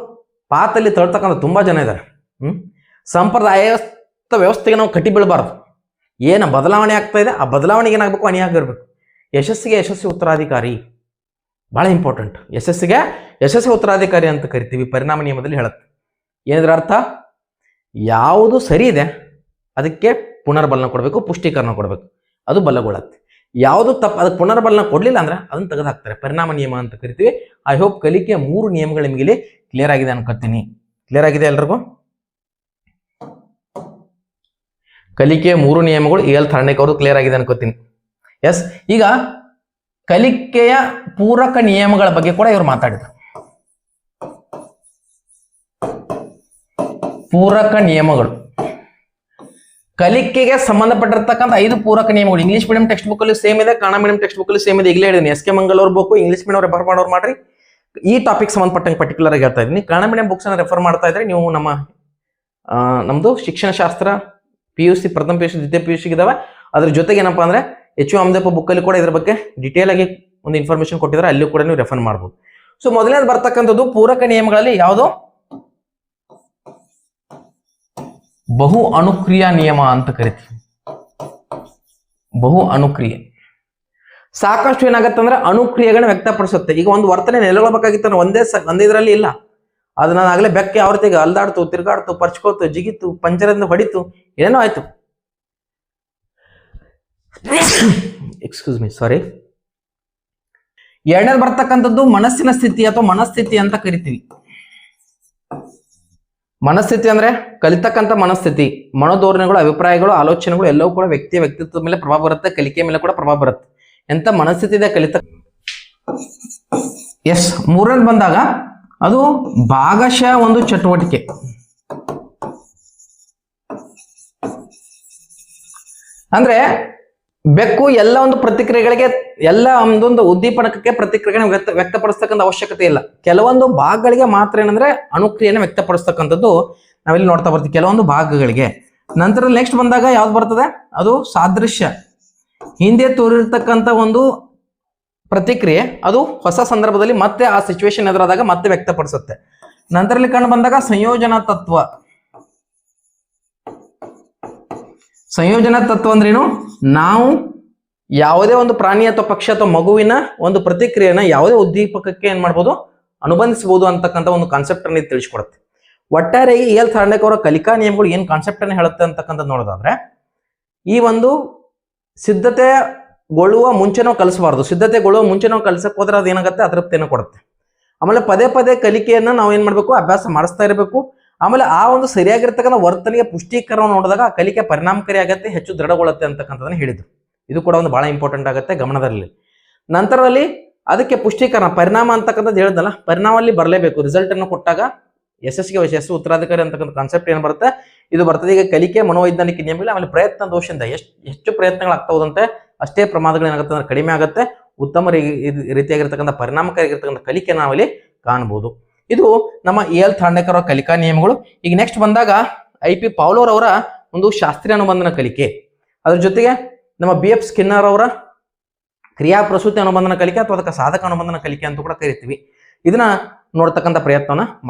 ಪಾತಲ್ಲಿ ತಳ್ತಕ್ಕಂಥ ತುಂಬಾ ಜನ ಇದ್ದಾರೆ ಹ್ಮ್? ಸಂಪ್ರದಾಯಸ್ಥ ವ್ಯವಸ್ಥೆಗೆ ನಾವು ಕಟ್ಟಿ ಬೀಳಬಾರ್ದು. ಏನು ಬದಲಾವಣೆ ಆಗ್ತಾ ಇದೆ, ಆ ಬದಲಾವಣೆಗೆ ಏನಾಗಬೇಕು? ಅಣಿಯಾಗಿರ್ಬೇಕು ಯಶಸ್ಸಿಗೆ ಯಶಸ್ವಿ ಉತ್ತರಾಧಿಕಾರಿ. ಭಾಳ ಇಂಪಾರ್ಟೆಂಟ್ ಯಶಸ್ಸಿಗೆ ಯಶಸ್ವಿ ಉತ್ತರಾಧಿಕಾರಿ ಅಂತ ಕರಿತೀವಿ, ಪರಿಣಾಮ ನಿಯಮದಲ್ಲಿ ಹೇಳುತ್ತೆ. ಏನಿದ್ರ ಅರ್ಥ? ಯಾವುದು ಸರಿ ಇದೆ, ಅದಕ್ಕೆ ಪುನರ್ಬಲನ ಕೊಡಬೇಕು, ಪುಷ್ಟೀಕರಣ ಕೊಡಬೇಕು. ಅದು ಬಲಗೊಳ್ಳುತ್ತೆ. ಯಾವುದು ತಪ್ಪು, ಅದಕ್ಕೆ ಪುನರ್ಬಲನ ಕೊಡಲಿಲ್ಲ ಅಂದ್ರೆ ಅದನ್ನ ತೆಗೆದು ಹಾಕ್ತಾರೆ ಪರಿಣಾಮ ನಿಯಮ ಅಂತ ಕರಿತೀವಿ. ಐ ಹೋಪ್ ಕಲಿಕೆ ಮೂರು ನಿಯಮಗಳು ನಿಮಗೆ ಇಲ್ಲಿ ಕ್ಲಿಯರ್ ಆಗಿದೆ ಅನ್ಕೋತೀನಿ. ಕ್ಲಿಯರ್ ಆಗಿದೆ ಎಲ್ರಿಗೂ? ಕಲಿಕೆಯ ಮೂರು ನಿಯಮಗಳು ಎಲ್ ಥರ್ಣಿಕ್ ಅವ್ರದ್ದು ಕ್ಲಿಯರ್ ಆಗಿದೆ ಅನ್ಕೋತೀನಿ. ಎಸ್ ಈಗ ಕಲಿಕೆಯ ಪೂರಕ ನಿಯಮಗಳ ಬಗ್ಗೆ ಕೂಡ ಇವರು ಮಾತಾಡಿದರು. ಪೂರಕ ನಿಯಮಗಳು. ಕಲಿಕೆಗೆ ಸಂಬಂಧಪಟ್ಟಿರ್ತಕ್ಕಂಥ ಐದು ಪೂರಕ ನಿಯಮಗಳು. ಇಂಗ್ಲಿಷ್ ಮೀಡಿಯಂ ಟೆಕ್ಸ್ಟ್ ಬುಕ್ ಅಲ್ಲಿ ಸೇಮ್ ಇದೆ ಕನ್ನಡ ಮೀಡಿಯಂ ಟೆಕ್ಸ್ಟ್ ಬುಕ್ ಅಲ್ಲಿ ಸೇಮ್ ಇದೆ. ಈಗಲೇ ಹೇಳಿದ್ದೀನಿ S K Mangaluru book English medium refer ಮಾಡೋರು ಮಾಡ್ರಿ. ಈ ಟಾಪಿಕ್ ಸಂಬಂಧಪಟ್ಟಂಗೆ ಪರ್ಟಿಕ್ಯುಲರ್ ಆಗಿ ಹೇಳ್ತಾ ಇದ್ದೀನಿ ಕನ್ನಡ ಮೀಡಿಯಂ ಬುಕ್ಸ್ ಅನ್ನು ರೆಫರ್ ಮಾಡ್ತಾ ಇದ್ರೆ ನೀವು ನಮ್ಮ ನಮ್ಮದು ಶಿಕ್ಷಣ ಶಾಸ್ತ್ರ ಪಿ ಯು ಸಿ ಪ್ರಥಮ ಪಿ ಯು ಸಿ ದ್ವಿತೀಯ ಪಿ ಯು ಸಿ ಇದಾವೆ. ಅದ್ರ ಜೊತೆಗೆ ಏನಪ್ಪ ಅಂದ್ರೆ ಎಚ್ ಯು ಬುಕ್ ಅಲ್ಲಿ ಕೂಡ ಇದ್ರ ಬಗ್ಗೆ ಡಿಟೇಲ್ ಆಗಿ ಒಂದು ಇನ್ಫಾರ್ಮೇಶನ್ ಕೊಟ್ಟಿದ್ರೆ ಅಲ್ಲಿ ಕೂಡ ನೀವು ರೆಫರ್ ಮಾಡ್ಬೋದು. ಸೊ ಮೊದಲನೇದು ಬರ್ತಕ್ಕಂಥದ್ದು ಪೂರಕ ನಿಯಮಗಳಲ್ಲಿ ಯಾವುದು? ಬಹು ಅನುಕ್ರಿಯಾ ನಿಯಮ ಅಂತ ಕರಿತೀವಿ. ಬಹು ಅನುಕ್ರಿಯೆ. ಸಾಕಷ್ಟು ಏನಾಗತ್ತಂದ್ರೆ ಅನುಕ್ರಿಯೆಗಳನ್ನ ವ್ಯಕ್ತಪಡಿಸುತ್ತೆ. ಈಗ ಒಂದು ವರ್ತನೆ ನೆಲೆಗೊಳ್ಬೇಕಾಗಿತ್ತು ಒಂದೇ ಒಂದೇ ಇದರಲ್ಲಿ ಇಲ್ಲ. ಅದು ನಾನು ಆಗಲೇ ಬೆಕ್ಕೆ ಯಾವ ಅಲ್ದಾಡ್ತು, ತಿರ್ಗಾಡ್ತು ಪರ್ಚ್ಕೋತು ಜಿಗಿತು ಪಂಜರದಿಂದ ಹೊಡಿತು ಏನೋ ಆಯ್ತು. ಎಕ್ಸ್ಕ್ಯೂಸ್ ಮೀ ಸಾರಿ ಎರಡನೇ ಬರ್ತಕ್ಕಂಥದ್ದು ಮನಸ್ಸಿನ ಸ್ಥಿತಿ ಅಥವಾ ಮನಸ್ಥಿತಿ ಅಂತ ಕರಿತೀವಿ. ಮನಸ್ಥಿತಿ ಅಂದ್ರೆ ಕಲಿತಕ್ಕಂಥ ಮನಸ್ಥಿತಿ. ಮನೋಧೋರಣೆಗಳು, ಅಭಿಪ್ರಾಯಗಳು, ಆಲೋಚನೆಗಳು ಎಲ್ಲವೂ ಕೂಡ ವ್ಯಕ್ತಿಯ ವ್ಯಕ್ತಿತ್ವದ ಮೇಲೆ ಪ್ರಭಾವ ಬರುತ್ತೆ ಕಲಿಕೆ ಮೇಲೆ ಕೂಡ ಪ್ರಭಾವ ಬರುತ್ತೆ. ಎಂತ ಮನಸ್ಥಿತಿ ಇದೆ ಕಲಿತ ಎಸ್ ಮೂರನೇದು ಬಂದಾಗ ಅದು ಭಾಗಶಃ ಒಂದು ಚಟುವಟಿಕೆ. ಅಂದ್ರೆ ಬೆಕ್ಕು ಎಲ್ಲ ಒಂದು ಪ್ರತಿಕ್ರಿಯೆಗಳಿಗೆ, ಎಲ್ಲ ಒಂದೊಂದು ಉದ್ದೀಪನಕ್ಕೆ ಪ್ರತಿಕ್ರಿಯೆ ವ್ಯಕ್ತ, ವ್ಯಕ್ತಪಡಿಸ್ತಕ್ಕಂಥ ಅವಶ್ಯಕತೆ ಇಲ್ಲ. ಕೆಲವೊಂದು ಭಾಗಗಳಿಗೆ ಮಾತ್ರ ಏನಂದ್ರೆ ಅಣುಕ್ರಿಯೆಯನ್ನು ವ್ಯಕ್ತಪಡಿಸ್ತಕ್ಕಂಥದ್ದು ನಾವಿಲ್ಲಿ ನೋಡ್ತಾ ಬರ್ತೀವಿ. ಕೆಲವೊಂದು ಭಾಗಗಳಿಗೆ. ನಂತರ ನೆಕ್ಸ್ಟ್ ಬಂದಾಗ ಯಾವ್ದು ಬರ್ತದೆ? ಅದು ಸಾದೃಶ್ಯ. ಹಿಂದೆ ತೋರಿರ್ತಕ್ಕಂಥ ಒಂದು ಪ್ರತಿಕ್ರಿಯೆ, ಅದು ಹೊಸ ಸಂದರ್ಭದಲ್ಲಿ ಮತ್ತೆ ಆ ಸಿಚುವೇಶನ್ ಎದುರಾದಾಗ ಮತ್ತೆ ವ್ಯಕ್ತಪಡಿಸುತ್ತೆ. ನಂತರಲ್ಲಿ ಕಂಡು ಬಂದಾಗ ಸಂಯೋಜನಾ ತತ್ವ. ಸಂಯೋಜನಾ ತತ್ವ ಅಂದ್ರೇನು? ನಾವು ಯಾವುದೇ ಒಂದು ಪ್ರಾಣಿ ಅಥವಾ ಪಕ್ಷ ಅಥವಾ ಮಗುವಿನ ಒಂದು ಪ್ರತಿಕ್ರಿಯೆನ ಯಾವುದೇ ಉದ್ದೀಪಕಕ್ಕೆ ಏನ್ ಮಾಡ್ಬೋದು? ಅನುಬಂಧಿಸಬಹುದು ಅಂತಕ್ಕಂಥ ಒಂದು ಕಾನ್ಸೆಪ್ಟ್ ಅನ್ನ ತಿಳಿಸ್ಕೊಡುತ್ತೆ. ಒಟ್ಟಾರೆಯಾಗಿ ಎಲ್ ಥಾಂಡಕ್ ಅವರ ಕಲಿಕಾ ನಿಯಮಗಳು ಏನ್ ಕಾನ್ಸೆಪ್ಟ್ ಅನ್ನ ಹೇಳುತ್ತೆ ಅಂತಕ್ಕಂಥ ನೋಡೋದಾದ್ರೆ, ಈ ಒಂದು ಸಿದ್ಧತೆಗೊಳ್ಳುವ ಮುಂಚೆ ನಾವು ಕಲಿಸಬಾರ್ದು. ಸಿದ್ಧತೆಗೊಳ್ಳುವ ಮುಂಚೆ ನಾವು ಕಲಿಸಕ್ಕೆ ಹೋದ್ರೆ ಅದೇನಾಗುತ್ತೆ ಅತೃಪ್ತಿಯನ್ನು ಕೊಡುತ್ತೆ. ಆಮೇಲೆ ಪದೇ ಪದೇ ಕಲಿಕೆಯನ್ನು ನಾವು ಏನು ಮಾಡಬೇಕು? ಅಭ್ಯಾಸ ಮಾಡಿಸ್ತಾ ಇರಬೇಕು. ಆಮೇಲೆ ಆ ಒಂದು ಸರಿಯಾಗಿರ್ತಕ್ಕಂಥ ವರ್ತನೆಯ ಪುಷ್ಟೀಕರಣ ನೋಡಿದಾಗ ಕಲಿಕೆ ಪರಿಣಾಮಕಾರಿ ಆಗುತ್ತೆ, ಹೆಚ್ಚು ದೃಢಗೊಳ್ಳುತ್ತೆ ಅಂತಕ್ಕಂಥದ್ದನ್ನು ಹೇಳಿದರು. ಇದು ಕೂಡ ಒಂದು ಭಾಳ ಇಂಪಾರ್ಟೆಂಟ್ ಆಗುತ್ತೆ ಗಮನದಲ್ಲಿ. ನಂತರದಲ್ಲಿ ಅದಕ್ಕೆ ಪುಷ್ಟೀಕರಣ, ಪರಿಣಾಮ ಅಂತಕ್ಕಂಥದ್ದು ಹೇಳಿದ್ನಲ್ಲ ಪರಿಣಾಮ ಅಲ್ಲಿ ಬರಲೇಬೇಕು. ರಿಸಲ್ಟ್ ಅನ್ನು ಕೊಟ್ಟಾಗ ಯಶಸ್ಸಿಗೆ ಯಶಸ್ಸು ಉತ್ತರಾಧಿಕಾರಿ ಅಂತಕ್ಕಂಥ ಕಾನ್ಸೆಪ್ಟ್ ಏನು ಬರುತ್ತೆ? ಇದು ಬರ್ತದೆ. ಈಗ ಕಲಿಕೆ ಮನೋವೈಜ್ಞಾನಿಕ ನಿಯಮಗಳು, ಆಮೇಲೆ ಪ್ರಯತ್ನ ದೋಷದಿಂದ ಎಷ್ಟು ಹೆಚ್ಚು ಪ್ರಯತ್ನಗಳಾಗ್ತಾ ಹೋದಂತೆ? ಅಷ್ಟೇ ಪ್ರಮಾದಗಳು ಏನಾಗುತ್ತೆ ಅಂದ್ರೆ ಕಡಿಮೆ ಆಗುತ್ತೆ. ಉತ್ತಮ ರೀತಿಯಾಗಿರ್ತಕ್ಕಂಥ ಪರಿಣಾಮಕಾರಿಯಾಗಿರ್ತಕ್ಕಂಥ ಕಲಿಕೆ ನಾವಲ್ಲಿ ಕಾಣಬಹುದು ಇದು ನಮ್ಮ ಎ ಎಲ್ ಥಾಂಡೇಕರ್ ಅವರ ಕಲಿಕಾ ನಿಯಮಗಳು. ಈಗ ನೆಕ್ಸ್ಟ್ ಬಂದಾಗ ಐ ಪಿ ಅವರ ಒಂದು ಶಾಸ್ತ್ರೀಯ ಅನುಬಂಧನ ಕಲಿಕೆ. ಅದ್ರ ಜೊತೆಗೆ ನಮ್ಮ ಬಿ ಎಫ್ ಸ್ಕಿನ್ನರ್ ಅವರ ಕ್ರಿಯಾ ಪ್ರಸೂತಿ ಅನುಬಂಧನ ಕಲಿಕೆ ಅಥವಾ ಅದಕ್ಕೆ ಸಾಧಕ ಅನುಬಂಧನ ಕಲಿಕೆ ಅಂತ ಕೂಡ ಕರಿತೀವಿ. ಇದನ್ನ ನೋಡ್ತಕ್ಕಂಥ ಪ್ರಯತ್ನವನ್ನ ಮಾಡ